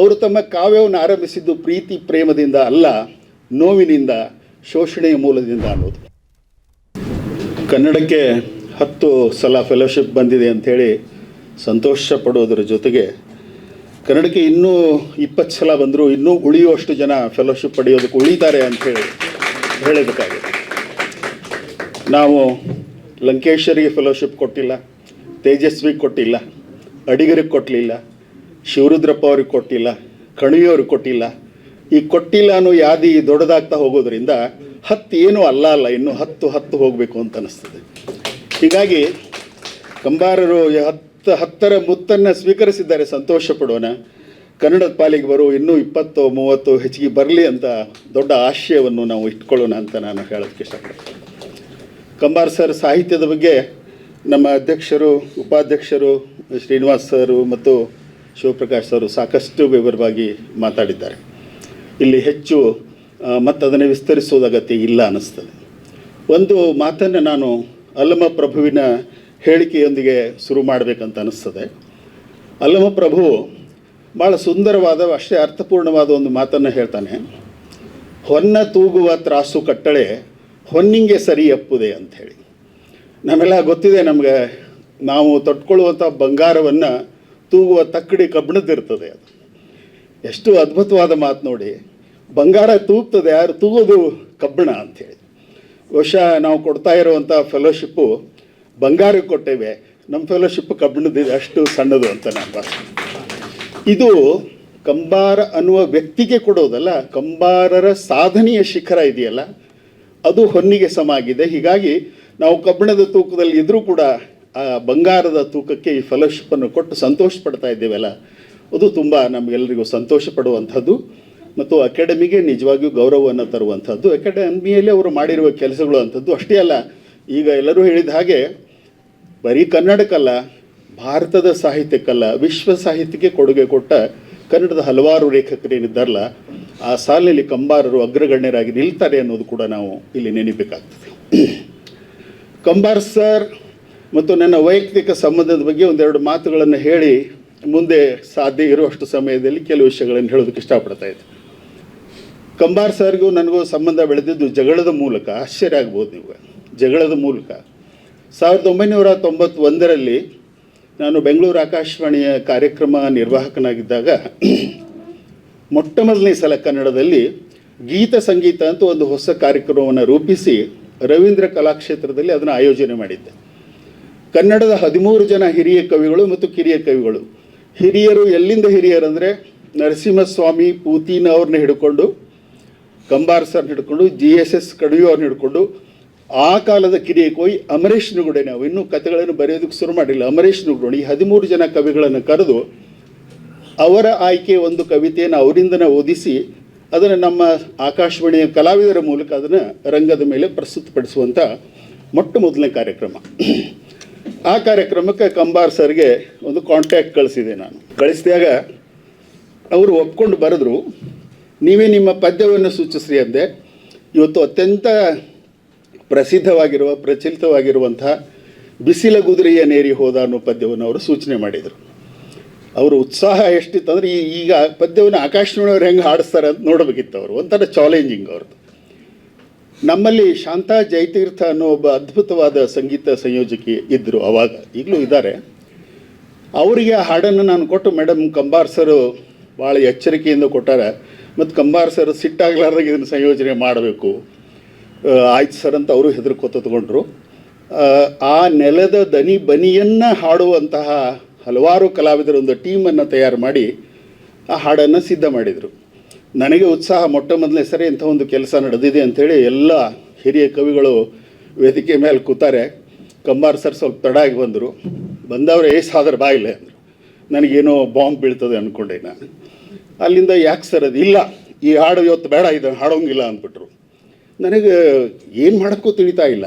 ಅವರು ತಮ್ಮ ಕಾವ್ಯವನ್ನು ಆರಂಭಿಸಿದ್ದು ಪ್ರೀತಿ ಪ್ರೇಮದಿಂದ ಅಲ್ಲ, ನೋವಿನಿಂದ, ಶೋಷಣೆಯ ಮೂಲದಿಂದ ಅನ್ನೋದು. ಕನ್ನಡಕ್ಕೆ ಹತ್ತು ಸಲ ಫೆಲೋಶಿಪ್ ಬಂದಿದೆ ಅಂಥೇಳಿ ಸಂತೋಷ ಪಡೋದರ ಜೊತೆಗೆ ಕನ್ನಡಕ್ಕೆ ಇನ್ನೂ ಇಪ್ಪತ್ತು ಸಲ ಬಂದರೂ ಇನ್ನೂ ಉಳಿಯುವಷ್ಟು ಜನ ಫೆಲೋಶಿಪ್ ಪಡೆಯೋದಕ್ಕೆ ಉಳಿತಾರೆ ಅಂಥೇಳಿ ಹೇಳಬೇಕಾಗಿದೆ. ನಾವು ಲಂಕೇಶ್ವರಿಗೆ ಫೆಲೋಶಿಪ್ ಕೊಟ್ಟಿಲ್ಲ, ತೇಜಸ್ವಿಗೆ ಕೊಟ್ಟಿಲ್ಲ, ಅಡಿಗರಿಗೆ ಕೊಟ್ಟಲಿಲ್ಲ ಶಿವರುದ್ರಪ್ಪ ಅವ್ರಿಗೆ ಕೊಟ್ಟಿಲ್ಲ ಕಣಿಯವ್ರಿಗೆ ಕೊಟ್ಟಿಲ್ಲ. ಈ ಕೊಟ್ಟಿಲ್ಲ ಅನ್ನೋ ಯಾದಿ ದೊಡ್ಡದಾಗ್ತಾ ಹೋಗೋದ್ರಿಂದ ಹತ್ತು ಏನೂ ಅಲ್ಲ ಅಲ್ಲ, ಇನ್ನು ಹತ್ತು ಹತ್ತು ಹೋಗಬೇಕು ಅಂತ ಅನ್ನಿಸ್ತದೆ. ಹೀಗಾಗಿ ಕಂಬಾರರು ಹತ್ತು ಹತ್ತರ ಮುತ್ತನ್ನು ಸ್ವೀಕರಿಸಿದ್ದಾರೆ, ಸಂತೋಷ ಪಡೋಣ. ಕನ್ನಡದ ಪಾಲಿಗೆ ಬರೋ ಇನ್ನೂ ಇಪ್ಪತ್ತು, ಮೂವತ್ತು ಹೆಚ್ಚಿಗೆ ಬರಲಿ ಅಂತ ದೊಡ್ಡ ಆಶಯವನ್ನು ನಾವು ಇಟ್ಕೊಳ್ಳೋಣ ಅಂತ ನಾನು ಹೇಳೋದಕ್ಕೆ ಇಷ್ಟಪಡ್ತೀನಿ. ಕಂಬಾರ್ ಸರ್ ಸಾಹಿತ್ಯದ ಬಗ್ಗೆ ನಮ್ಮ ಅಧ್ಯಕ್ಷರು, ಉಪಾಧ್ಯಕ್ಷರು ಶ್ರೀನಿವಾಸ್ ಸರು ಮತ್ತು ಶಿವಪ್ರಕಾಶ್ ಅವರು ಸಾಕಷ್ಟು ವಿವರವಾಗಿ ಮಾತಾಡಿದ್ದಾರೆ. ಇಲ್ಲಿ ಹೆಚ್ಚು ಮತ್ತು ಅದನ್ನು ವಿಸ್ತರಿಸುವುದು ಅಗತ್ಯ ಇಲ್ಲ ಅನ್ನಿಸ್ತದೆ. ಒಂದು ಮಾತನ್ನು ನಾನು ಅಲ್ಲಮ ಪ್ರಭುವಿನ ಹೇಳಿಕೆಯೊಂದಿಗೆ ಶುರು ಮಾಡಬೇಕಂತ ಅನ್ನಿಸ್ತದೆ. ಅಲ್ಲಮ ಪ್ರಭು ಭಾಳ ಸುಂದರವಾದ, ಅಷ್ಟೇ ಅರ್ಥಪೂರ್ಣವಾದ ಒಂದು ಮಾತನ್ನು ಹೇಳ್ತಾನೆ. ಹೊನ್ನ ತೂಗುವ ತ್ರಾಸು ಕಟ್ಟಳೆ, ಹೊನ್ನಿಂಗೆ ಸರಿ ಅಪ್ಪುದೆ ಅಂಥೇಳಿ. ನಮ್ಮೆಲ್ಲ ಗೊತ್ತಿದೆ ನಮಗೆ, ನಾವು ತೊಟ್ಕೊಳ್ಳುವಂಥ ಬಂಗಾರವನ್ನು ತೂಗುವ ತಕ್ಕಡಿ ಕಬ್ಬಿಣದಿರ್ತದೆ ಅದು. ಎಷ್ಟು ಅದ್ಭುತವಾದ ಮಾತು ನೋಡಿ. ಬಂಗಾರ ತೂಗ್ತದೆ ಯಾರು ತೂಗೋದು ಕಬ್ಬಿಣ ಅಂಥೇಳಿ ಬಹುಶಃ ನಾವು ಕೊಡ್ತಾ ಇರುವಂಥ ಫೆಲೋಶಿಪ್ಪು ಬಂಗಾರಕ್ಕೆ ಕೊಟ್ಟೇವೆ. ನಮ್ಮ ಫೆಲೋಶಿಪ್ ಕಬ್ಬಿಣದಿದೆ ಅಷ್ಟು ಸಣ್ಣದು ಅಂತ ನಾನು ಭಾಷೆ ಇದು ಕಂಬಾರ ಅನ್ನುವ ವ್ಯಕ್ತಿಗೆ ಕೊಡೋದಲ್ಲ, ಕಂಬಾರರ ಸಾಧನೆಯ ಶಿಖರ ಇದೆಯಲ್ಲ, ಅದು ಹೊನ್ನಿಗೆ ಸಮ ಆಗಿದೆ. ಹೀಗಾಗಿ ನಾವು ಕಬ್ಬಿಣದ ತೂಕದಲ್ಲಿ ಇದ್ದರೂ ಕೂಡ ಆ ಬಂಗಾರದ ತೂಕಕ್ಕೆ ಈ ಫೆಲೋಶಿಪ್ಪನ್ನು ಕೊಟ್ಟು ಸಂತೋಷ ಪಡ್ತಾ ಇದ್ದೇವಲ್ಲ, ಅದು ತುಂಬ ನಮಗೆಲ್ಲರಿಗೂ ಸಂತೋಷ ಪಡುವಂಥದ್ದು ಮತ್ತು ಅಕಾಡೆಮಿಗೆ ನಿಜವಾಗಿಯೂ ಗೌರವವನ್ನು ತರುವಂಥದ್ದು. ಅಕಾಡೆಮಿಯಲ್ಲಿ ಅವರು ಮಾಡಿರುವ ಕೆಲಸಗಳು ಅಂಥದ್ದು ಅಷ್ಟೇ ಅಲ್ಲ, ಈಗ ಎಲ್ಲರೂ ಹೇಳಿದ ಹಾಗೆ ಬರೀ ಕನ್ನಡಕ್ಕಲ್ಲ, ಭಾರತದ ಸಾಹಿತ್ಯಕ್ಕಲ್ಲ, ವಿಶ್ವ ಸಾಹಿತ್ಯಕ್ಕೆ ಕೊಡುಗೆ ಕೊಟ್ಟ ಕನ್ನಡದ ಹಲವಾರು ಲೇಖಕರೇನಿದ್ದಾರಲ್ಲ ಆ ಸಾಲಿನಲ್ಲಿ ಕಂಬಾರರು ಅಗ್ರಗಣ್ಯರಾಗಿ ನಿಲ್ತಾರೆ ಅನ್ನೋದು ಕೂಡ ನಾವು ಇಲ್ಲಿ ನೆನಪಬೇಕಾಗ್ತದೆ ಕಂಬಾರ್ ಸರ್ ಮತ್ತು ನನ್ನ ವೈಯಕ್ತಿಕ ಸಂಬಂಧದ ಬಗ್ಗೆ ಒಂದೆರಡು ಮಾತುಗಳನ್ನು ಹೇಳಿ ಮುಂದೆ ಸಾಧ್ಯ ಇರುವಷ್ಟು ಸಮಯದಲ್ಲಿ ಕೆಲವು ವಿಷಯಗಳನ್ನು ಹೇಳೋದಕ್ಕೆ ಇಷ್ಟಪಡ್ತಾ ಇದ್ದೆ. ಕಂಬಾರ್ ಸರ್ಗೂ ನನಗೂ ಸಂಬಂಧ ಬೆಳೆದಿದ್ದು ಜಗಳದ ಮೂಲಕ, ಆಶ್ಚರ್ಯ ಆಗ್ಬೋದು ನೀವು. ಜಗಳದ ಮೂಲಕ. ಸಾವಿರದ ಒಂಬೈನೂರ ತೊಂಬತ್ತೊಂದರಲ್ಲಿ ನಾನು ಬೆಂಗಳೂರು ಆಕಾಶವಾಣಿಯ ಕಾರ್ಯಕ್ರಮ ನಿರ್ವಾಹಕನಾಗಿದ್ದಾಗ ಮೊಟ್ಟ ಮೊದಲನೇ ಸಲ ಕನ್ನಡದಲ್ಲಿ ಗೀತ ಸಂಗೀತ ಅಂತ ಒಂದು ಹೊಸ ಕಾರ್ಯಕ್ರಮವನ್ನು ರೂಪಿಸಿ ರವೀಂದ್ರ ಕಲಾಕ್ಷೇತ್ರದಲ್ಲಿ ಅದನ್ನು ಆಯೋಜನೆ ಮಾಡಿದ್ದೆ. ಕನ್ನಡದ ಹದಿಮೂರು ಜನ ಹಿರಿಯ ಕವಿಗಳು ಮತ್ತು ಕಿರಿಯ ಕವಿಗಳು. ಹಿರಿಯರು ಎಲ್ಲಿಂದ ಹಿರಿಯರಂದರೆ ನರಸಿಂಹಸ್ವಾಮಿ ಪೂತಿನ ಅವ್ರನ್ನ ಹಿಡ್ಕೊಂಡು, ಕಂಬಾರ್ ಸರ್ ಹಿಡ್ಕೊಂಡು, ಜಿ ಎಸ್ ಎಸ್ ಕಡಿಯು ಅವ್ರನ್ನ ಹಿಡ್ಕೊಂಡು, ಆ ಕಾಲದ ಕಿರಿಯ ಕವಿ ಅಮರೇಶ್ ನುಗುಡೆ ನಾವು. ಇನ್ನೂ ಕಥೆಗಳನ್ನು ಬರೆಯೋದಕ್ಕೆ ಶುರು ಮಾಡಿಲ್ಲ. ಅಮರೇಶ್ ನುಗುಡೆ ಈ ಹದಿಮೂರು ಜನ ಕವಿಗಳನ್ನು ಕರೆದು ಅವರ ಆಯ್ಕೆ ಒಂದು ಕವಿತೆಯನ್ನು ಅವರಿಂದನೇ ಓದಿಸಿ ಅದನ್ನು ನಮ್ಮ ಆಕಾಶವಾಣಿಯ ಕಲಾವಿದರ ಮೂಲಕ ಅದನ್ನು ರಂಗದ ಮೇಲೆ ಪ್ರಸ್ತುತಪಡಿಸುವಂಥ ಮೊಟ್ಟ ಮೊದಲನೇ ಕಾರ್ಯಕ್ರಮ. ಆ ಕಾರ್ಯಕ್ರಮಕ್ಕೆ ಕಂಬಾರ್ ಸರ್ಗೆ ಒಂದು ಕಾಂಟ್ಯಾಕ್ಟ್ ಕಳಿಸಿದೆ ನಾನು. ಕಳಿಸಿದಾಗ ಅವರು ಒಪ್ಕೊಂಡು ಬರೆದ್ರು, ನೀವೇ ನಿಮ್ಮ ಪದ್ಯವನ್ನು ಸೂಚಿಸ್ರಿ ಅಂದೆ. ಇವತ್ತು ಅತ್ಯಂತ ಪ್ರಸಿದ್ಧವಾಗಿರುವ, ಪ್ರಚಲಿತವಾಗಿರುವಂಥ ಬಿಸಿಲ ಗುದುರೆಯ ನೇರಿ ಹೋದ ಅನ್ನೋ ಪದ್ಯವನ್ನು ಅವರು ಸೂಚನೆ ಮಾಡಿದರು. ಅವರು ಉತ್ಸಾಹ ಎಷ್ಟಿತ್ತು ಅಂದರೆ ಈಗ ಪದ್ಯವನ್ನು ಆಕಾಶವಾಣಿಯವ್ರು ಹೆಂಗೆ ಹಾಡಿಸ್ತಾರೆ ಅಂತ ನೋಡಬೇಕಿತ್ತು ಅವರು. ಒಂಥರ ಚಾಲೆಂಜಿಂಗ್ ಅವ್ರದ್ದು. ನಮ್ಮಲ್ಲಿ ಶಾಂತಾ ಜಯತೀರ್ಥ ಅನ್ನೋ ಒಬ್ಬ ಅದ್ಭುತವಾದ ಸಂಗೀತ ಸಂಯೋಜಕಿ ಇದ್ದರು ಅವಾಗ ಈಗಲೂ ಇದ್ದಾರೆ. ಅವರಿಗೆ ಆ ಹಾಡನ್ನು ನಾನು ಕೊಟ್ಟು ಮೇಡಮ್ ಕಂಬಾರ್ ಸರು ಭಾಳ ಎಚ್ಚರಿಕೆಯಿಂದ ಕೊಟ್ಟಾರೆ. ಮತ್ತು ಕಂಬಾರ್ ಸರ್ ಸಿಟ್ಟಾಗ್ಲಾರ್ದಾಗ ಇದನ್ನು ಸಂಯೋಜನೆ ಮಾಡಬೇಕು. ಆಯ್ತು ಸರ್ ಅಂತ ಅವರು ಹೆದರ್ಕೋತ ತಗೊಂಡ್ರು. ಆ, ನೆಲದ ದನಿ ಬನಿಯನ್ನು ಹಾಡುವಂತಹ ಹಲವಾರು ಕಲಾವಿದರೊಂದು ಟೀಮನ್ನು ತಯಾರು ಮಾಡಿ ಆ ಹಾಡನ್ನು ಸಿದ್ಧ ಮಾಡಿದರು. ನನಗೆ ಉತ್ಸಾಹ ಮೊಟ್ಟ ಮೊದಲನೇ ಸರಿ ಇಂಥ ಒಂದು ಕೆಲಸ ನಡೆದಿದೆ ಅಂಥೇಳಿ ಎಲ್ಲ ಹಿರಿಯ ಕವಿಗಳು ವೇದಿಕೆ ಮೇಲೆ ಕೂತಾರೆ. ಕಂಬಾರ್ ಸರ್ ಸ್ವಲ್ಪ ತಡ ಆಗಿ ಬಂದರು. ಬಂದವರು, ಏ ಸಾದರ್ ಬಾಯಿಲೆ ಅಂದರು. ನನಗೇನೋ ಬಾಂಬ್ ಬೀಳ್ತದೆ ಅಂದ್ಕೊಂಡೆ ನಾನು. ಅಲ್ಲಿಂದ ಯಾಕೆ ಸರ್ ಅದು? ಇಲ್ಲ, ಈ ಹಾಡು ಇವತ್ತು ಬೇಡ ಇದು ಹಾಡೋಂಗಿಲ್ಲ ಅಂದ್ಬಿಟ್ರು. ನನಗೆ ಏನು ಮಾಡೋಕ್ಕೂ ತಿಳಿತಾ ಇಲ್ಲ.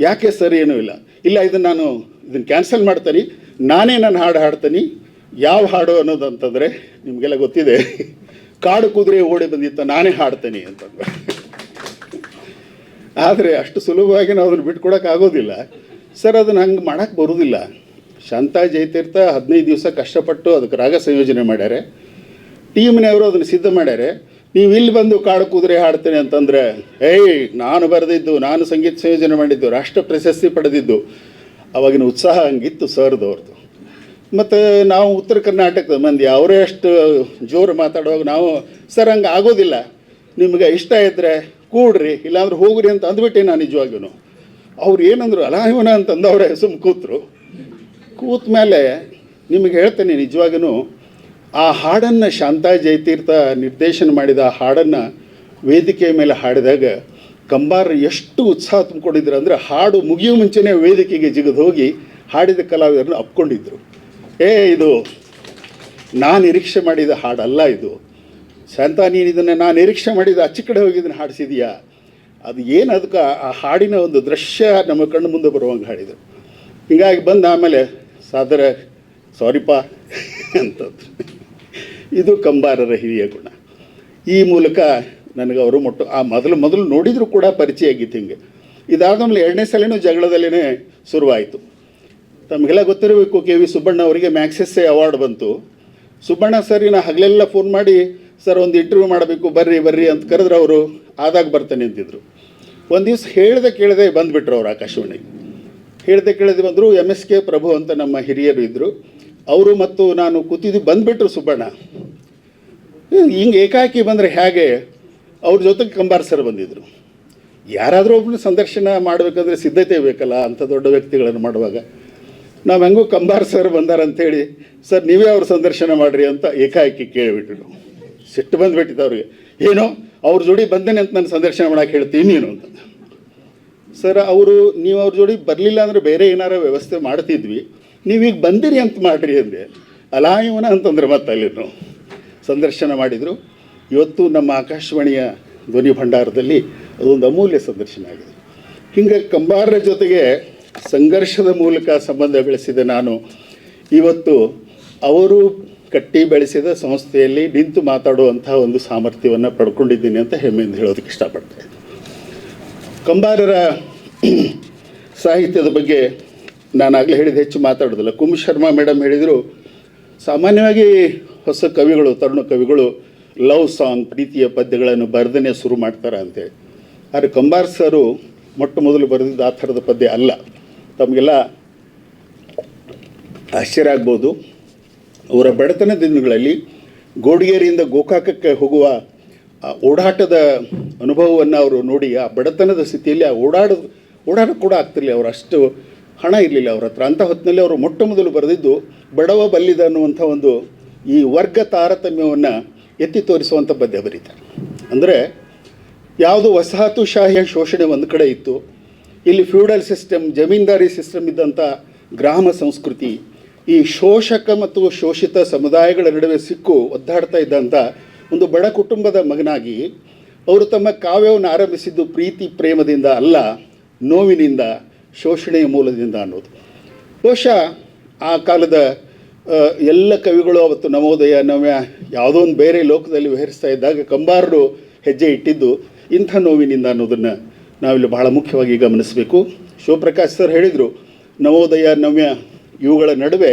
ಯಾಕೆ ಸರ್ ಏನೂ ಇಲ್ಲ. ಇಲ್ಲ, ಇದನ್ನು ನಾನು ಇದನ್ನು ಕ್ಯಾನ್ಸಲ್ ಮಾಡ್ತೀನಿ. ನಾನೇ ನಾನು ಹಾಡು ಹಾಡ್ತೀನಿ. ಯಾವ ಹಾಡು ಅನ್ನೋದು ಅಂತಂದರೆ ನಿಮಗೆಲ್ಲ ಗೊತ್ತಿದೆ. ಕಾಡು ಕುದುರೆ ಓಡಿ ಬಂದಿತ್ತ, ನಾನೇ ಹಾಡ್ತೇನೆ ಅಂತ. ಆದರೆ ಅಷ್ಟು ಸುಲಭವಾಗಿ ನಾವು ಅದನ್ನು ಬಿಟ್ಕೊಡಕ್ಕೆ ಆಗೋದಿಲ್ಲ. ಸರ್, ಅದನ್ನು ಹಂಗೆ ಮಾಡೋಕ್ಕೆ ಬರೋದಿಲ್ಲ. ಶಾಂತಾ ಜಯತೀರ್ಥ ಹದಿನೈದು ದಿವಸ ಕಷ್ಟಪಟ್ಟು ಅದಕ್ಕೆ ರಾಗ ಸಂಯೋಜನೆ ಮಾಡ್ಯಾರೆ. ಟೀಮ್ನವರು ಅದನ್ನು ಸಿದ್ಧ ಮಾಡ್ಯಾರೆ. ನೀವು ಇಲ್ಲಿ ಬಂದು ಕಾಡು ಕುದುರೆ ಹಾಡ್ತೇನೆ ಅಂತಂದರೆ, ಏಯ್, ನಾನು ಬರೆದಿದ್ದು, ನಾನು ಸಂಗೀತ ಸಂಯೋಜನೆ ಮಾಡಿದ್ದು, ರಾಷ್ಟ್ರ ಪ್ರಶಸ್ತಿ ಪಡೆದಿದ್ದು. ಅವಾಗಿನ ಉತ್ಸಾಹ ಹಂಗಿತ್ತು ಸರ್ದವ್ರದ್ದು ಮತ್ತು ನಾವು ಉತ್ತರ ಕರ್ನಾಟಕದ ಮಂದಿ, ಅವರೇ ಅಷ್ಟು ಜೋರು ಮಾತಾಡುವಾಗ ನಾವು, ಸರ್, ಹಂಗೆ ಆಗೋದಿಲ್ಲ. ನಿಮಗೆ ಇಷ್ಟ ಇದ್ದರೆ ಕೂಡ್ರಿ, ಇಲ್ಲಾಂದ್ರೆ ಹೋಗ್ರಿ ಅಂತ ಅಂದ್ಬಿಟ್ಟೆ ನಾನು ನಿಜವಾಗ್ಲೂ ಅವ್ರು ಏನಂದ್ರು ಅಲ್ಲ ಇವನ ಅವರ ಹೆಸರು ಕೂತ್ರು. ಕೂತ ಮೇಲೆ ನಿಮಗೆ ಹೇಳ್ತೇನೆ ನಿಜವಾಗೂ ಆ ಹಾಡನ್ನು ಶಾಂತಾ ಜಯತೀರ್ಥ ನಿರ್ದೇಶನ ಮಾಡಿದ ಆ ಹಾಡನ್ನು ವೇದಿಕೆಯ ಮೇಲೆ ಹಾಡಿದಾಗ ಕಂಬಾರ ಎಷ್ಟು ಉತ್ಸಾಹ ತುಂಬಿಕೊಂಡಿದ್ರು ಅಂದರೆ ಹಾಡು ಮುಗಿಯೋ ಮುಂಚೆನೇ ವೇದಿಕೆಗೆ ಜಿಗಿದು ಹೋಗಿ ಹಾಡಿದ ಕಲಾವಿದರನ್ನು ಅಪ್ಕೊಂಡಿದ್ರು. ಏ, ಇದು ನಾನು ನಿರೀಕ್ಷೆ ಮಾಡಿದ ಹಾಡಲ್ಲ ಇದು. ಶಾಂತ, ನೀನು ಇದನ್ನು ನಾನು ನಿರೀಕ್ಷೆ ಮಾಡಿದ ಅಚ್ಚ ಕಡೆ ಹೋಗಿ ಇದನ್ನು ಹಾಡಿಸಿದೀಯಾ? ಅದು ಏನು ಅದಕ್ಕೆ ಆ ಹಾಡಿನ ಒಂದು ದೃಶ್ಯ ನಮ್ಮ ಕಣ್ಣು ಮುಂದೆ ಬರುವಂಗೆ ಹಾಡಿದರು. ಹೀಗಾಗಿ ಬಂದು ಆಮೇಲೆ, ಸಾದರ ಸಾರಿಪ್ಪ ಅಂತಂದ್ರು. ಇದು ಕಂಬಾರರ ಹಿರಿಯ ಗುಣ. ಈ ಮೂಲಕ ನನಗೆ ಅವರು ಮೊಟ್ಟು, ಆ ಮೊದಲು ಮೊದಲು ನೋಡಿದರೂ ಕೂಡ ಪರಿಚಯ ಆಗಿತ್ತು ಹಿಂಗೆ. ಇದಾದ್ಮೇಲೆ ಎರಡನೇ ಸಲನೂ ಜಗಳದಲ್ಲೇ ಶುರುವಾಯಿತು. ತಮಗೆಲ್ಲ ಗೊತ್ತಿರಬೇಕು ಕೆ ವಿ ಸುಬ್ಬಣ್ಣ ಅವರಿಗೆ ಮ್ಯಾಕ್ಸೆಸ್ಸೆ ಅವಾರ್ಡ್ ಬಂತು. ಸುಬ್ಬಣ್ಣ ಸರಿನ ಹಗಲೆಲ್ಲ ಫೋನ್ ಮಾಡಿ, ಸರ್, ಒಂದು ಇಂಟರ್ವ್ಯೂ ಮಾಡಬೇಕು, ಬರ್ರಿ ಬರ್ರಿ ಅಂತ ಕರೆದ್ರೆ ಅವರು, ಆದಾಗ ಬರ್ತಾನೆ ಅಂತಿದ್ರು. ಒಂದು ದಿವ್ಸ ಹೇಳ್ದೆ ಕೇಳದೆ ಬಂದುಬಿಟ್ರು ಅವ್ರು ಆಕಾಶವಾಣಿಗೆ. ಹೇಳ್ದೆ ಕೇಳದೆ ಬಂದರು ಎಂ ಎಸ್ ಕೆ ಪ್ರಭು ಅಂತ ನಮ್ಮ ಹಿರಿಯರು ಇದ್ದರು ಅವರು ಮತ್ತು ನಾನು ಕೂತಿದ್ದು ಬಂದುಬಿಟ್ರು ಸುಬ್ಬಣ್ಣ. ಹಿಂಗೆ ಏಕಾಕಿ ಬಂದರೆ ಹೇಗೆ? ಅವ್ರ ಜೊತೆಗೆ ಕಂಬಾರ್ ಸರ್ ಬಂದಿದ್ದರು ಯಾರಾದರೂ ಒಬ್ಬರು ಸಂದರ್ಶನ ಮಾಡಬೇಕಂದ್ರೆ ಸಿದ್ಧತೆ ಬೇಕಲ್ಲ, ಅಂಥ ದೊಡ್ಡ ವ್ಯಕ್ತಿಗಳನ್ನು ಮಾಡುವಾಗ. ನಾವು ಹೆಂಗೂ ಕಂಬಾರ್ ಸರ್ ಬಂದಾರ ಅಂತೇಳಿ ಸರ್ ನೀವೇ ಅವ್ರ ಸಂದರ್ಶನ ಮಾಡಿರಿ ಅಂತ ಏಕಾಏಕಿ ಕೇಳಿಬಿಟ್ರು. ಸಿಟ್ಟು ಬಂದುಬಿಟ್ಟಿದ್ದ ಅವ್ರಿಗೆ. ಏನೋ, ಅವ್ರ ಜೋಡಿ ಬಂದೇನೆ ಅಂತ ನಾನು ಸಂದರ್ಶನ ಮಾಡಕ್ಕೆ ಹೇಳ್ತೀನಿ ನೀನು ಅಂತ. ಸರ್ ಅವರು, ನೀವು ಅವ್ರ ಜೋಡಿ ಬರಲಿಲ್ಲ ಅಂದ್ರೆ ಬೇರೆ ಏನಾರ ವ್ಯವಸ್ಥೆ ಮಾಡ್ತಿದ್ವಿ. ನೀವೀಗ ಬಂದಿರಿ ಅಂತ ಮಾಡ್ರಿ ಅಂದೆ. ಅಲಾಯುನ ಅಂತಂದ್ರೆ ಮತ್ತೆ ಅಲ್ಲಿ ಸಂದರ್ಶನ ಮಾಡಿದರು. ಇವತ್ತು ನಮ್ಮ ಆಕಾಶವಾಣಿಯ ಧ್ವನಿ ಭಂಡಾರದಲ್ಲಿ ಅದೊಂದು ಅಮೂಲ್ಯ ಸಂದರ್ಶನ ಆಗಿದೆ. ಹಿಂಗೆ ಕಂಬಾರರ ಜೊತೆಗೆ ಸಂಘರ್ಷದ ಮೂಲಕ ಸಂಬಂಧ ಬೆಳೆಸಿದ ನಾನು, ಇವತ್ತು ಅವರು ಕಟ್ಟಿ ಬೆಳೆಸಿದ ಸಂಸ್ಥೆಯಲ್ಲಿ ನಿಂತು ಮಾತಾಡುವಂತಹ ಒಂದು ಸಾಮರ್ಥ್ಯವನ್ನು ಪಡ್ಕೊಂಡಿದ್ದೀನಿ ಅಂತ ಹೆಮ್ಮೆಯಿಂದ ಹೇಳೋದಕ್ಕೆ ಇಷ್ಟಪಡ್ತೇನೆ. ಕಂಬಾರರ ಸಾಹಿತ್ಯದ ಬಗ್ಗೆ ನಾನಾಗಲೇ ಹೇಳಿದ ಹೆಚ್ಚು ಮಾತಾಡೋದಿಲ್ಲ ಕುಂಭ ಶರ್ಮಾ ಮೇಡಮ್ ಹೇಳಿದರು, ಸಾಮಾನ್ಯವಾಗಿ ಹೊಸ ಕವಿಗಳು, ತರುಣ ಕವಿಗಳು ಲವ್ ಸಾಂಗ್, ಪ್ರೀತಿಯ ಪದ್ಯಗಳನ್ನು ಬರೆದನೆ ಶುರು ಮಾಡ್ತಾರೆ ಅಂತೇಳಿ. ಆದರೆ ಕಂಬಾರ್ ಸರು ಮೊಟ್ಟ ಮೊದಲು ಬರೆದಿದ್ದು ಆ ಥರದ ಪದ್ಯ ಅಲ್ಲ. ತಮಗೆಲ್ಲ ಆಶ್ಚರ್ಯ ಆಗ್ಬೋದು. ಅವರ ಬಡತನ ದಿನಗಳಲ್ಲಿ ಗೋಡಿಗೇರಿಯಿಂದ ಗೋಕಾಕಕ್ಕೆ ಹೋಗುವ, ಆ, ಓಡಾಟದ ಅನುಭವವನ್ನು ಅವರು ನೋಡಿ, ಆ ಬಡತನದ ಸ್ಥಿತಿಯಲ್ಲಿ ಆ ಓಡಾಡ ಓಡಾಡಕ್ಕೆ ಕೂಡ ಆಗ್ತಿರಲಿಲ್ಲ. ಅವರು ಅಷ್ಟು ಹಣ ಇರಲಿಲ್ಲ ಅವ್ರ ಹತ್ರ. ಅಂಥ ಹೊತ್ತಿನಲ್ಲಿ ಅವರು ಮೊಟ್ಟ ಮೊದಲು ಬರೆದಿದ್ದು ಬಡವ ಬಲ್ಲಿದ ಅನ್ನುವಂಥ ಒಂದು ಈ ವರ್ಗ ತಾರತಮ್ಯವನ್ನು ಎತ್ತಿ ತೋರಿಸುವಂಥ ಪದ್ಯ ಬರೀತಾರೆ. ಅಂದರೆ ಯಾವುದು ವಸಾಹತುಶಾಹಿಯ ಶೋಷಣೆ ಒಂದು ಕಡೆ ಇತ್ತು. ಇಲ್ಲಿ ಫ್ಯೂಡಲ್ ಸಿಸ್ಟಮ್, ಜಮೀನ್ದಾರಿ ಸಿಸ್ಟಮ್ ಇದ್ದಂಥ ಗ್ರಾಮ ಸಂಸ್ಕೃತಿ, ಈ ಶೋಷಕ ಮತ್ತು ಶೋಷಿತ ಸಮುದಾಯಗಳ ನಡುವೆ ಸಿಕ್ಕು ಒದ್ದಾಡ್ತಾ ಇದ್ದಂಥ ಒಂದು ಬಡ ಕುಟುಂಬದ ಮಗನಾಗಿ, ಅವರು ತಮ್ಮ ಕಾವ್ಯವನ್ನು ಆರಂಭಿಸಿದ್ದು ಪ್ರೀತಿ ಪ್ರೇಮದಿಂದ ಅಲ್ಲ, ನೋವಿನಿಂದ, ಶೋಷಣೆಯ ಮೂಲದಿಂದ ಅನ್ನೋದು. ಬಹುಶಃ ಆ ಕಾಲದ ಎಲ್ಲ ಕವಿಗಳು ಅವತ್ತು ನವೋದಯ, ನವ್ಯ, ಯಾವುದೋ ಒಂದು ಬೇರೆ ಲೋಕದಲ್ಲಿ ವಿಹರಿಸ್ತಾ ಇದ್ದಾಗ ಕಂಬಾರರು ಹೆಜ್ಜೆ ಇಟ್ಟಿದ್ದು ಇಂಥ ನೋವಿನಿಂದ ಅನ್ನೋದನ್ನು ನಾವಿಲ್ಲಿ ಬಹಳ ಮುಖ್ಯವಾಗಿ ಗಮನಿಸಬೇಕು. ಶಿವಪ್ರಕಾಶ್ ಸರ್ ಹೇಳಿದರು, ನವೋದಯ, ನವ್ಯ ಇವುಗಳ ನಡುವೆ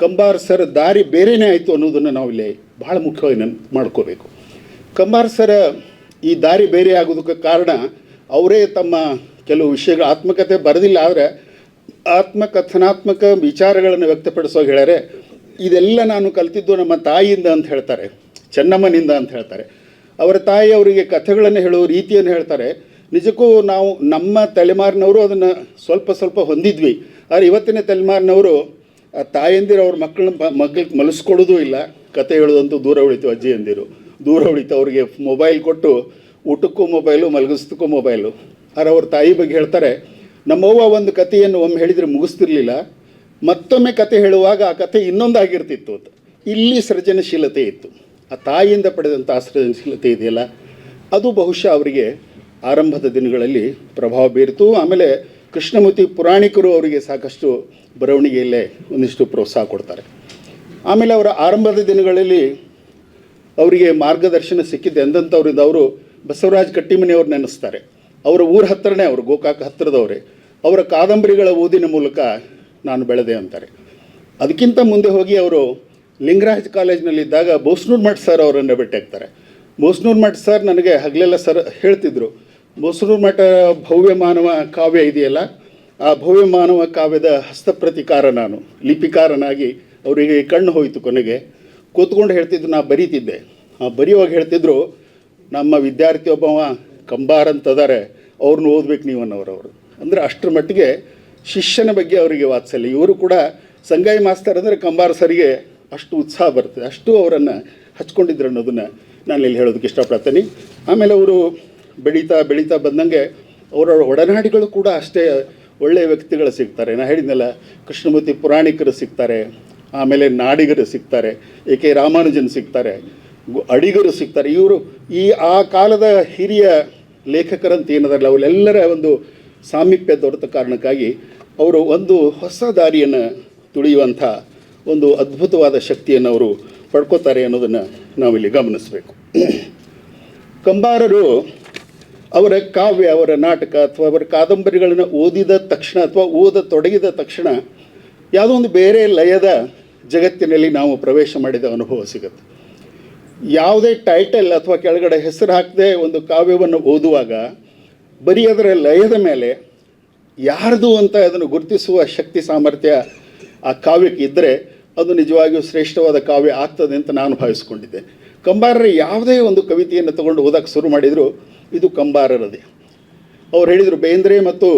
ಕಂಬಾರ್ ಸರ್ ದಾರಿ ಬೇರೆಯೇ ಆಯಿತು ಅನ್ನೋದನ್ನು ನಾವಿಲ್ಲಿ ಬಹಳ ಮುಖ್ಯವಾಗಿ ನೆನ್, ಮಾಡ್ಕೋಬೇಕು. ಕಂಬಾರ್ ಸರ್ ಈ ದಾರಿ ಬೇರೆ ಆಗೋದಕ್ಕೆ ಕಾರಣ ಅವರೇ ತಮ್ಮ ಕೆಲವು ವಿಷಯಗಳ ಆತ್ಮಕತೆ ಬರೆದಿಲ್ಲ, ಆದರೆ ಆತ್ಮಕಥನಾತ್ಮಕ ವಿಚಾರಗಳನ್ನು ವ್ಯಕ್ತಪಡಿಸೋ ಹೇಳ್ಯಾರೆ, ಇದೆಲ್ಲ ನಾನು ಕಲ್ತಿದ್ದು ನಮ್ಮ ತಾಯಿಯಿಂದ ಅಂತ ಹೇಳ್ತಾರೆ, ಚೆನ್ನಮ್ಮನಿಂದ ಅಂತ ಹೇಳ್ತಾರೆ. ಅವರ ತಾಯಿ ಅವರಿಗೆ ಕಥೆಗಳನ್ನು ಹೇಳೋ ರೀತಿಯನ್ನು ಹೇಳ್ತಾರೆ ನಿಜಕ್ಕೂ ನಾವು ನಮ್ಮ ತಲೆಮಾರಿನವರು ಅದನ್ನು ಸ್ವಲ್ಪ ಸ್ವಲ್ಪ ಹೊಂದಿದ್ವಿ. ಆದರೆ ಇವತ್ತಿನ ತಲೆಮಾರಿನವರು ತಾಯಂದಿರು ಅವ್ರ ಮಕ್ಕಳನ್ನ ಮಗ್ಳಿಗೆ ಮಲಸ್ಕೊಡೋದು ಇಲ್ಲ. ಕತೆ ಹೇಳೋದಂತೂ ದೂರ ಉಳಿತು ಅಜ್ಜಿಯಂದಿರು ದೂರ ಉಳಿತು. ಅವ್ರಿಗೆ ಮೊಬೈಲ್ ಕೊಟ್ಟು ಊಟಕ್ಕೂ ಮೊಬೈಲು ಮಲಗಿಸ್ತಕ್ಕೂ ಮೊಬೈಲು. ಆದರೆ ಅವ್ರ ತಾಯಿ ಬಗ್ಗೆ ಹೇಳ್ತಾರೆ ನಮ್ಮವ್ವ ಒಂದು ಕಥೆಯನ್ನು ಒಮ್ಮೆ ಹೇಳಿದರೆ ಮುಗಿಸ್ತಿರ್ಲಿಲ್ಲ. ಮತ್ತೊಮ್ಮೆ ಕತೆ ಹೇಳುವಾಗ ಆ ಕಥೆ ಇನ್ನೊಂದಾಗಿರ್ತಿತ್ತು ಅಂತ. ಇಲ್ಲಿ ಸೃಜನಶೀಲತೆ ಇತ್ತು. ಆ ತಾಯಿಯಿಂದ ಪಡೆದಂಥ ಆ ಸೃಜನಶೀಲತೆ ಇದೆಯಲ್ಲ? ಅದು ಬಹುಶಃ ಅವರಿಗೆ ಆರಂಭದ ದಿನಗಳಲ್ಲಿ ಪ್ರಭಾವ ಬೀರಿತು. ಆಮೇಲೆ ಕೃಷ್ಣಮೂರ್ತಿ ಪುರಾಣಿಕರು ಅವರಿಗೆ ಸಾಕಷ್ಟು ಬರವಣಿಗೆಯಲ್ಲೇ ಒಂದಿಷ್ಟು ಪ್ರೋತ್ಸಾಹ ಕೊಡ್ತಾರೆ. ಆಮೇಲೆ ಅವರ ಆರಂಭದ ದಿನಗಳಲ್ಲಿ ಅವರಿಗೆ ಮಾರ್ಗದರ್ಶನ ಸಿಕ್ಕಿದ್ದೆ ಎಂದಂಥವ್ರಿಂದ ಅವರು ಬಸವರಾಜ್ ಕಟ್ಟಿಮನಿಯವ್ರು ನೆನೆಸ್ತಾರೆ. ಅವರ ಊರ ಹತ್ತಿರನೇ ಅವರು, ಗೋಕಾಕ ಹತ್ತಿರದವರೇ. ಅವರ ಕಾದಂಬರಿಗಳ ಓದಿನ ಮೂಲಕ ನಾನು ಬೆಳೆದೆ ಅಂತಾರೆ. ಅದಕ್ಕಿಂತ ಮುಂದೆ ಹೋಗಿ ಅವರು ಲಿಂಗರಾಜ್ ಕಾಲೇಜ್ನಲ್ಲಿದ್ದಾಗ ಬೋಸ್ನೂರ್ ಮಠ್ ಸರ್ ಅವರನ್ನು ಭೇಟಿಯಾಗ್ತಾರೆ. ಬೋಸ್ನೂರ್ ಮಠ್ ಸರ್ ನನಗೆ ಹಗಲೆಲ್ಲ ಸರ್ ಹೇಳ್ತಿದ್ರು ಬೋಸ್ನೂರ್ ಮಠ ಭವ್ಯ ಮಾನವ ಕಾವ್ಯ ಇದೆಯಲ್ಲ, ಆ ಭವ್ಯ ಮಾನವ ಕಾವ್ಯದ ಹಸ್ತಪ್ರತಿಕಾರ ನಾನು, ಲಿಪಿಕಾರನಾಗಿ ಅವರಿಗೆ ಕಣ್ಣು ಹೋಯಿತು ಕೊನೆಗೆ. ಕೂತ್ಕೊಂಡು ಹೇಳ್ತಿದ್ದು ನಾ ಬರೀತಿದ್ದೆ. ಆ ಬರೆಯುವಾಗ ಹೇಳ್ತಿದ್ರು, ನಮ್ಮ ವಿದ್ಯಾರ್ಥಿ ಒಬ್ಬವ ಕಂಬಾರ ಅಂತದಾರೆ ಅವ್ರನ್ನ ಓದ್ಬೇಕು ನೀವು ಅನ್ನೋರವರು. ಅಂದರೆ ಅಷ್ಟರ ಮಟ್ಟಿಗೆ ಶಿಷ್ಯನ ಬಗ್ಗೆ ಅವರಿಗೆ ವಾತ್ಸಲ್ಯ. ಇವರು ಕೂಡ ಸಂಗಾಯಿ ಮಾಸ್ತರ್ ಅಂದರೆ ಕಂಬಾರ ಸರಿಗೆ ಅಷ್ಟು ಉತ್ಸಾಹ ಬರ್ತದೆ. ಅಷ್ಟು ಅವರನ್ನು ಹಚ್ಕೊಂಡಿದ್ರು ಅನ್ನೋದನ್ನು ನಾನು ಇಲ್ಲಿ ಹೇಳೋದಕ್ಕೆ ಇಷ್ಟಪಡ್ತೀನಿ. ಆಮೇಲೆ ಅವರು ಬೆಳೀತಾ ಬೆಳೀತಾ ಬಂದಂಗೆ ಅವರ ಒಡನಾಡಿಗಳು ಕೂಡ ಅಷ್ಟೇ ಒಳ್ಳೆಯ ವ್ಯಕ್ತಿಗಳು ಸಿಗ್ತಾರೆ. ನಾನು ಹೇಳಿದ್ನಲ್ಲ, ಕೃಷ್ಣಮೂರ್ತಿ ಪುರಾಣಿಕರು ಸಿಗ್ತಾರೆ, ಆಮೇಲೆ ನಾಡಿಗರು ಸಿಗ್ತಾರೆ, ಎ ಕೆ ರಾಮಾನುಜನ್ ಸಿಗ್ತಾರೆ ಅಡಿಗರು ಸಿಗ್ತಾರೆ. ಇವರು ಈ ಆ ಕಾಲದ ಹಿರಿಯ ಲೇಖಕರಂತ ಏನದಲ್ಲ, ಅವರೆಲ್ಲರ ಒಂದು ಸಾಮೀಪ್ಯ ದೊರೆತ ಕಾರಣಕ್ಕಾಗಿ ಅವರು ಒಂದು ಹೊಸ ದಾರಿಯನ್ನು ತುಳಿಯುವಂಥ ಒಂದು ಅದ್ಭುತವಾದ ಶಕ್ತಿಯನ್ನು ಅವರು ಪಡ್ಕೋತಾರೆ ಅನ್ನೋದನ್ನು ನಾವಿಲ್ಲಿ ಗಮನಿಸಬೇಕು. ಕಂಬಾರರು ಅವರ ಕಾವ್ಯ, ಅವರ ನಾಟಕ ಅಥವಾ ಅವರ ಕಾದಂಬರಿಗಳನ್ನು ಓದಿದ ತಕ್ಷಣ ಅಥವಾ ಓದ ತೊಡಗಿದ ತಕ್ಷಣ ಯಾವುದೋ ಒಂದು ಬೇರೆ ಲಯದ ಜಗತ್ತಿನಲ್ಲಿ ನಾವು ಪ್ರವೇಶ ಮಾಡಿದ ಅನುಭವ ಸಿಗುತ್ತೆ. ಯಾವುದೇ ಟೈಟಲ್ ಅಥವಾ ಕೆಳಗಡೆ ಹೆಸರು ಹಾಕದೆ ಒಂದು ಕಾವ್ಯವನ್ನು ಓದುವಾಗ ಬರೀ ಅದರ ಲಯದ ಮೇಲೆ ಯಾರ್ದು ಅಂತ ಅದನ್ನು ಗುರುತಿಸುವ ಶಕ್ತಿ, ಸಾಮರ್ಥ್ಯ ಆ ಕಾವ್ಯಕ್ಕೆ ಇದ್ದರೆ ಅದು ನಿಜವಾಗಿಯೂ ಶ್ರೇಷ್ಠವಾದ ಕಾವ್ಯ ಆಗ್ತದೆ ಅಂತ ನಾನು ಭಾವಿಸ್ಕೊಂಡಿದ್ದೆ. ಕಂಬಾರರ ಯಾವುದೇ ಒಂದು ಕವಿತೆಯನ್ನು ತಗೊಂಡು ಓದಕ್ಕೆ ಶುರು ಮಾಡಿದರೂ ಇದು ಕಂಬಾರರದೇ ಅವ್ರು ಹೇಳಿದರು, ಬೇಂದ್ರೆ ಮತ್ತು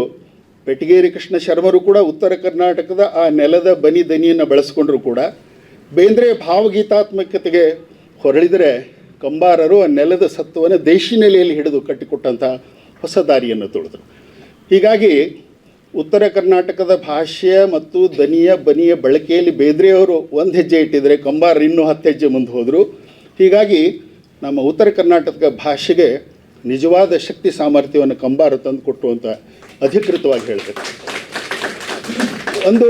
ಬೆಟಗೇರಿ ಕೃಷ್ಣ ಶರ್ಮರು ಕೂಡ ಉತ್ತರ ಕರ್ನಾಟಕದ ಆ ನೆಲದ ಬನಿ ದನಿಯನ್ನು ಬಳಸ್ಕೊಂಡ್ರು ಕೂಡ. ಬೇಂದ್ರೆ ಭಾವಗೀತಾತ್ಮಕತೆಗೆ ಹೊರಳಿದರೆ ಕಂಬಾರರು ಆ ನೆಲದ ಸತ್ವವನ್ನು ದೇಶಿ ನೆಲೆಯಲ್ಲಿ ಹಿಡಿದು ಕಟ್ಟಿಕೊಟ್ಟಂಥ ಹೊಸ ದಾರಿಯನ್ನು ತೊಳೆದರು. ಹೀಗಾಗಿ ಉತ್ತರ ಕರ್ನಾಟಕದ ಭಾಷೆಯ ಮತ್ತು ದನಿಯ ಬನಿಯ ಬಳಕೆಯಲ್ಲಿ ಬೇಂದ್ರೆಯವರು ಒಂದು ಹೆಜ್ಜೆ ಇಟ್ಟಿದರೆ ಕಂಬಾರರು ಇನ್ನೂ ಹತ್ತು ಹೆಜ್ಜೆ ಮುಂದೆ ಹೋದರು. ಹೀಗಾಗಿ ನಮ್ಮ ಉತ್ತರ ಕರ್ನಾಟಕದ ಭಾಷೆಗೆ ನಿಜವಾದ ಶಕ್ತಿ ಸಾಮರ್ಥ್ಯವನ್ನು ಕಂಬಾರ ತಂದು ಕೊಟ್ಟು ಅಂತ ಅಧಿಕೃತವಾಗಿ ಹೇಳಬೇಕು ಒಂದು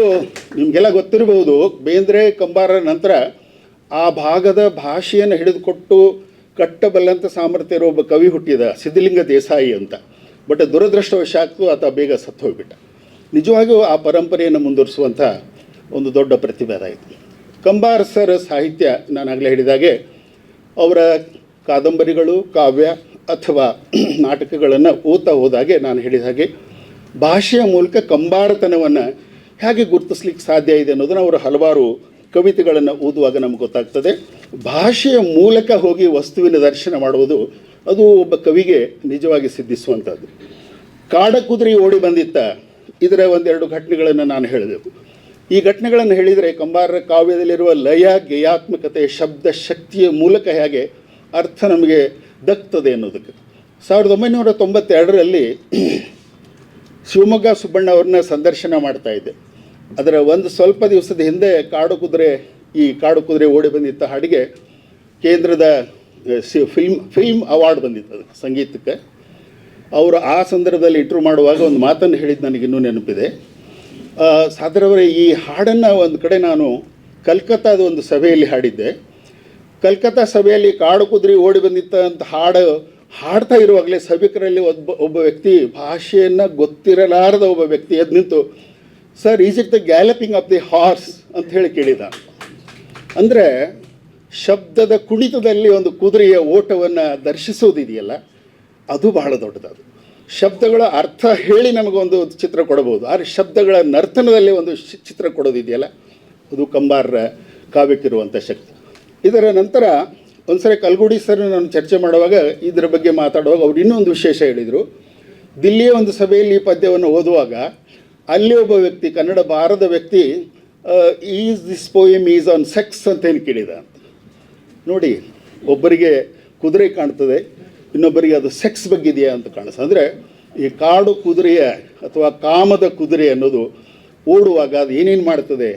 ನಿಮಗೆಲ್ಲ ಗೊತ್ತಿರಬಹುದು, ಬೇಂದ್ರೆ ಕಂಬಾರ ನಂತರ ಆ ಭಾಗದ ಭಾಷೆಯನ್ನು ಹಿಡಿದುಕೊಟ್ಟು ಕಟ್ಟಬಲ್ಲಂಥ ಸಾಮರ್ಥ್ಯ ಇರೋ ಒಬ್ಬ ಕವಿ ಹುಟ್ಟಿದ ಸಿದ್ಧಲಿಂಗ ದೇಸಾಯಿ ಅಂತ. ಬಟ್ ದುರದೃಷ್ಟವಶಾತ್ತು ಆತ ಬೇಗ ಸತ್ತು ಹೋಗಿಬಿಟ್ಟ. ನಿಜವಾಗಿಯೂ ಆ ಪರಂಪರೆಯನ್ನು ಮುಂದುವರಿಸುವಂಥ ಒಂದು ದೊಡ್ಡ ಪ್ರತಿಭೆ ಅದಾಯಿತು ಕಂಬಾರ ಸರ್ ಸಾಹಿತ್ಯ ನಾನು ಆಗಲೇ ಹೇಳಿದಾಗೆ, ಅವರ ಕಾದಂಬರಿಗಳು, ಕಾವ್ಯ ಅಥವಾ ನಾಟಕಗಳನ್ನು ಓದ್ತಾ ಹೋದಾಗೆ ನಾನು ಹೇಳಿದ ಹಾಗೆ ಭಾಷೆಯ ಮೂಲಕ ಕಂಬಾರತನವನ್ನು ಹೇಗೆ ಗುರುತಿಸ್ಲಿಕ್ಕೆ ಸಾಧ್ಯ ಇದೆ ಅನ್ನೋದನ್ನು ಅವರು ಹಲವಾರು ಕವಿತೆಗಳನ್ನು ಓದುವಾಗ ನಮ್ಗೆ ಗೊತ್ತಾಗ್ತದೆ. ಭಾಷೆಯ ಮೂಲಕ ಹೋಗಿ ವಸ್ತುವಿನ ದರ್ಶನ ಮಾಡುವುದು ಅದು ಒಬ್ಬ ಕವಿಗೆ ನಿಜವಾಗಿ ಸಿದ್ಧಿಸುವಂಥದ್ದು ಕಾಡ ಕುದುರೆ ಓಡಿ ಬಂದಿತ್ತ, ಇದರ ಒಂದೆರಡು ಘಟನೆಗಳನ್ನು ನಾನು ಹೇಳಬೇಕು. ಈ ಘಟನೆಗಳನ್ನು ಹೇಳಿದರೆ ಕಂಬಾರರ ಕಾವ್ಯದಲ್ಲಿರುವ ಲಯ ಗೇಯಾತ್ಮಕತೆ ಶಬ್ದ ಶಕ್ತಿಯ ಮೂಲಕ ಹೇಗೆ ಅರ್ಥ ನಮಗೆ ದಕ್ತದೆ ಅನ್ನೋದಕ್ಕೆ. ಸಾವಿರದ ಒಂಬೈನೂರ ತೊಂಬತ್ತೆರಡರಲ್ಲಿ ಶಿವಮೊಗ್ಗ ಸುಬ್ಬಣ್ಣ ಅವ್ರನ್ನ ಸಂದರ್ಶನ ಮಾಡ್ತಾ ಇದ್ದೆ. ಅದರ ಒಂದು ಸ್ವಲ್ಪ ದಿವಸದ ಹಿಂದೆ ಕಾಡು ಕುದುರೆ, ಈ ಕಾಡು ಕುದುರೆ ಓಡಿ ಬಂದಿದ್ದ ಹಾಡಿಗೆ ಕೇಂದ್ರದ ಫಿಲ್ಮ್ ಫಿಲ್ಮ್ ಅವಾರ್ಡ್ ಬಂದಿತ್ತು ಅದಕ್ಕೆ ಸಂಗೀತಕ್ಕೆ. ಅವರು ಆ ಸಂದರ್ಭದಲ್ಲಿ ಇಂಟ್ರೂ ಮಾಡುವಾಗ ಒಂದು ಮಾತನ್ನು ಹೇಳಿದ್ದು ನನಗಿನ್ನೂ ನೆನಪಿದೆ. ಸಾಧಾರಣವರೇ ಈ ಹಾಡನ್ನು ಒಂದು ಕಡೆ ನಾನು ಕಲ್ಕತ್ತಾದ ಒಂದು ಸಭೆಯಲ್ಲಿ ಹಾಡಿದ್ದೆ. ಕಲ್ಕತ್ತಾ ಸಭೆಯಲ್ಲಿ ಕಾಡು ಕುದುರೆ ಓಡಿ ಬಂದಿತ್ತ ಅಂತ ಹಾಡು ಹಾಡ್ತಾ ಇರುವಾಗಲೇ ಸಭಿಕರಲ್ಲಿ ಒಬ್ಬ ಒಬ್ಬ ವ್ಯಕ್ತಿ ಭಾಷೆಯನ್ನು ಗೊತ್ತಿರಲಾರದ ಒಬ್ಬ ವ್ಯಕ್ತಿ ಎದ್ದು ನಿಂತು, sir, is it the galloping of the horse? ಅಂತ ಹೇಳಿ ಕೇಳಿದ. ಅಂದರೆ ಶಬ್ದದ ಕುಣಿತದಲ್ಲಿ ಒಂದು ಕುದುರೆಯ ಓಟವನ್ನು ದರ್ಶಿಸೋದಿದೆಯಲ್ಲ, ಅದು ಬಹಳ ದೊಡ್ಡದದು ಶಬ್ದಗಳ ಅರ್ಥ ಹೇಳಿ ನಮಗೊಂದು ಚಿತ್ರ ಕೊಡಬಹುದು ಆದರೆ ಶಬ್ದಗಳ ನರ್ತನದಲ್ಲಿ ಒಂದು ಚಿತ್ರ ಕೊಡೋದಿದೆಯಲ್ಲ, ಅದು ಕಂಬಾರರ ಕಾವ್ಯಕ್ಕಿರುವಂಥ ಶಕ್ತಿ. ಇದರ ನಂತರ ಒಂದ್ಸರಿ ಕಲ್ಗುಡಿ ಸರ್ ನಾನು ಚರ್ಚೆ ಮಾಡುವಾಗ ಇದರ ಬಗ್ಗೆ ಮಾತಾಡುವಾಗ ಅವ್ರು ಇನ್ನೊಂದು ವಿಶೇಷ ಹೇಳಿದರು. ದಿಲ್ಲಿಯ ಒಂದು ಸಭೆಯಲ್ಲಿ ಈ ಪದ್ಯವನ್ನು ಓದುವಾಗ ಅಲ್ಲಿ ಒಬ್ಬ ವ್ಯಕ್ತಿ, ಕನ್ನಡ ಬಾರದ ವ್ಯಕ್ತಿ is this poem is on sex ಅಂತ ಏನು ಕೇಳಿದ. ನೋಡಿ, ಒಬ್ಬರಿಗೆ ಕುದುರೆ ಕಾಣ್ತದೆ, ಇನ್ನೊಬ್ಬರಿಗೆ ಅದು ಸೆಕ್ಸ್ ಬಗ್ಗೆ ಇದೆಯಾ ಅಂತ ಕಾಣಿಸ್ತದೆ ಅಂದರೆ ಈ ಕಾಡು ಕುದುರೆಯ ಅಥವಾ ಕಾಮದ ಕುದುರೆ ಅನ್ನೋದು ಓಡುವಾಗ ಅದು ಏನೇನು ಮಾಡ್ತದೆ,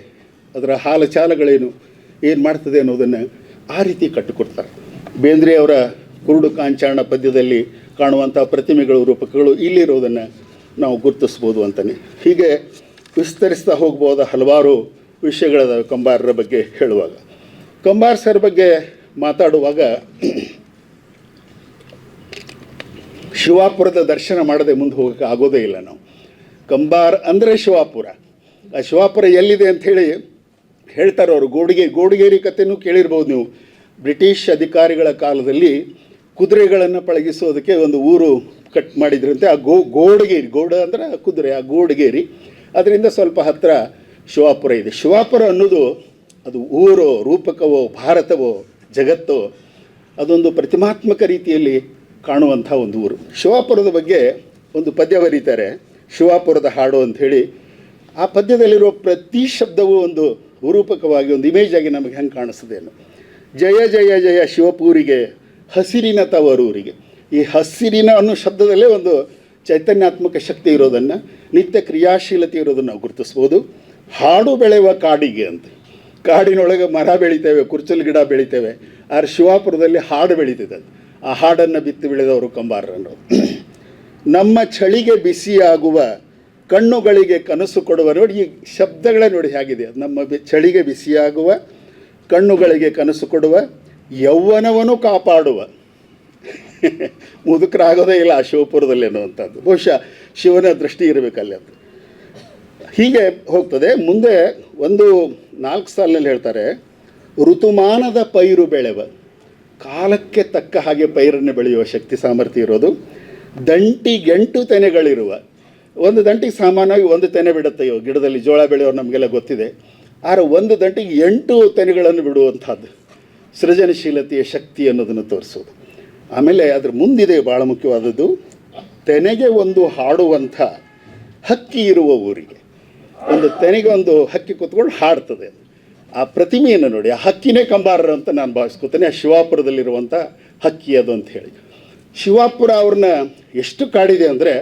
ಅದರ ಹಾಲಚಾಲಗಳೇನು? ಏನು ಮಾಡ್ತದೆ ಅನ್ನೋದನ್ನು ಆ ರೀತಿ ಕಟ್ಟಿಕೊಡ್ತಾರೆ. ಬೇಂದ್ರೆ ಅವರ ಕುರುಡು ಕಾಂಚಾರಣ ಪದ್ಯದಲ್ಲಿ ಕಾಣುವಂಥ ಪ್ರತಿಮೆಗಳು, ರೂಪಕಗಳು ಇಲ್ಲಿರೋದನ್ನು ನಾವು ಗುರುತಿಸ್ಬೋದು ಅಂತಲೇ ಹೀಗೆ ವಿಸ್ತರಿಸ್ತಾ ಹೋಗ್ಬೋದ ಹಲವಾರು ವಿಷಯಗಳದ ಕಂಬಾರರ ಬಗ್ಗೆ ಹೇಳುವಾಗ. ಕಂಬಾರ್ ಸರ್ ಬಗ್ಗೆ ಮಾತಾಡುವಾಗ ಶಿವಾಪುರದ ದರ್ಶನ ಮಾಡದೆ ಮುಂದೆ ಹೋಗೋಕ್ಕೆ ಆಗೋದೇ ಇಲ್ಲ ನಾವು. ಕಂಬಾರ್ ಅಂದರೆ ಶಿವಾಪುರ. ಆ ಶಿವಾಪುರ ಎಲ್ಲಿದೆ ಅಂಥೇಳಿ ಹೇಳ್ತಾರೆ ಅವರು, ಗೋಡಿಗೆ, ಗೋಡಿಗೇರಿ ಕಥೆನೂ ಕೇಳಿರ್ಬೋದು ನೀವು. ಬ್ರಿಟಿಷ್ ಅಧಿಕಾರಿಗಳ ಕಾಲದಲ್ಲಿ ಕುದುರೆಗಳನ್ನು ಪಳಗಿಸೋದಕ್ಕೆ ಒಂದು ಊರು ಕಟ್ ಮಾಡಿದ್ರಂತೆ. ಆ ಗೋ, ಗೋಡಗೇರಿ, ಗೋಡ ಅಂದರೆ ಕುದುರೆ, ಆ ಗೋಡಗೇರಿ. ಅದರಿಂದ ಸ್ವಲ್ಪ ಹತ್ತಿರ ಶಿವಾಪುರ ಇದೆ. ಶಿವಾಪುರ ಅನ್ನೋದು ಅದು ಊರೋ, ರೂಪಕವೋ, ಭಾರತವೋ, ಜಗತ್ತೋ, ಅದೊಂದು ಪ್ರತಿಮಾತ್ಮಕ ರೀತಿಯಲ್ಲಿ ಕಾಣುವಂಥ ಒಂದು ಊರು. ಶಿವಾಪುರದ ಬಗ್ಗೆ ಒಂದು ಪದ್ಯ ಬರೀತಾರೆ, ಶಿವಾಪುರದ ಹಾಡು ಅಂಥೇಳಿ. ಆ ಪದ್ಯದಲ್ಲಿರುವ ಪ್ರತಿ ಶಬ್ದವೂ ಒಂದು ರೂಪಕವಾಗಿ ಒಂದು ಇಮೇಜ್ ಆಗಿ ನಮಗೆ ಹೆಂಗೆ ಕಾಣಿಸ್ತದೆ ಅನ್ನೋ ಜಯ ಜಯ ಜಯ ಶಿವಪೂರಿಗೆ, ಹಸಿರಿನ ತವರೂರಿಗೆ. ಈ ಹಸಿರಿನ ಅನ್ನೋ ಶಬ್ದದಲ್ಲೇ ಒಂದು ಚೈತನ್ಯಾತ್ಮಕ ಶಕ್ತಿ ಇರೋದನ್ನು, ನಿತ್ಯ ಕ್ರಿಯಾಶೀಲತೆ ಇರೋದನ್ನು ನಾವು ಗುರುತಿಸ್ಬೋದು. ಹಾಡು ಬೆಳೆಯುವ ಕಾಡಿಗೆ ಅಂತ. ಕಾಡಿನೊಳಗೆ ಮರ ಬೆಳಿತೇವೆ, ಕುರ್ಚಲ್ ಗಿಡ ಬೆಳಿತೇವೆ. ಆದರೆ ಶಿವಾಪುರದಲ್ಲಿ ಹಾಡು ಬೆಳೀತಿದೆ. ಆ ಹಾಡನ್ನು ಬಿತ್ತು ಬೆಳೆದವರು ಕಂಬಾರರು ನಮ್ಮ ಚಳಿಗೆ ಬಿಸಿಯಾಗುವ ಕಣ್ಣುಗಳಿಗೆ ಕನಸು ಕೊಡುವ ನೋಡಿ, ಈ ಶಬ್ದಗಳೇ ನೋಡಿ ಹೇಗಿದೆ. ನಮ್ಮ ಚಳಿಗೆ ಬಿಸಿಯಾಗುವ, ಕಣ್ಣುಗಳಿಗೆ ಕನಸು ಕೊಡುವ ಯೌವನವನ್ನು ಕಾಪಾಡುವ. ಮುದುಕರಾಗೋದೇ ಇಲ್ಲ ಆ ಶಿವಪುರದಲ್ಲಿ ಅನ್ನುವಂಥದ್ದು. ಬಹುಶಃ ಶಿವನ ದೃಷ್ಟಿ ಇರಬೇಕಲ್ಲಿ ಅಂತ ಹೀಗೆ ಹೋಗ್ತದೆ. ಮುಂದೆ ಒಂದು ನಾಲ್ಕು ಸಾಲಿನಲ್ಲಿ ಹೇಳ್ತಾರೆ, ಋತುಮಾನದ ಪೈರು ಬೆಳೆವ, ಕಾಲಕ್ಕೆ ತಕ್ಕ ಹಾಗೆ ಪೈರನ್ನು ಬೆಳೆಯುವ ಶಕ್ತಿ ಸಾಮರ್ಥ್ಯ ಇರೋದು, ದಂಟಿ ಗಂಟು ತೆನೆಗಳಿರುವ ಒಂದು ದಂಟಿಗೆ ಸಾಮಾನ್ಯವಾಗಿ ಒಂದು ತೆನೆ ಬಿಡುತ್ತೆ ಇವು ಗಿಡದಲ್ಲಿ ಜೋಳ ಬೆಳೆಯೋರು ನಮಗೆಲ್ಲ ಗೊತ್ತಿದೆ. ಆದರೆ ಒಂದು ದಂಟಿಗೆ ಎಂಟು ತೆನೆಗಳನ್ನು ಬಿಡುವಂಥದ್ದು ಸೃಜನಶೀಲತೆಯ ಶಕ್ತಿ ಅನ್ನೋದನ್ನು ತೋರಿಸೋದು. ಆಮೇಲೆ ಅದ್ರ ಮುಂದಿದೆ ಭಾಳ ಮುಖ್ಯವಾದದ್ದು ತೆನೆಗೆ ಒಂದು ಹಾಡುವಂಥ ಹಕ್ಕಿ ಇರುವ ಊರಿಗೆ. ಒಂದು ತೆನೆಗೆ ಒಂದು ಹಕ್ಕಿ ಕೂತ್ಕೊಂಡು ಹಾಡ್ತದೆ. ಆ ಪ್ರತಿಮೆಯನ್ನು ನೋಡಿ, ಆ ಹಕ್ಕಿನೇ ಕಂಬಾರರು ಅಂತ ನಾನು ಭಾವಿಸ್ಕೊತೇನೆ, ಆ ಶಿವಾಪುರದಲ್ಲಿರುವಂಥ ಹಕ್ಕಿ ಅದು ಅಂತ ಹೇಳಿ. ಶಿವಾಪುರ ಅವ್ರನ್ನ ಎಷ್ಟು ಕಾಡಿದೆ ಅಂದರೆ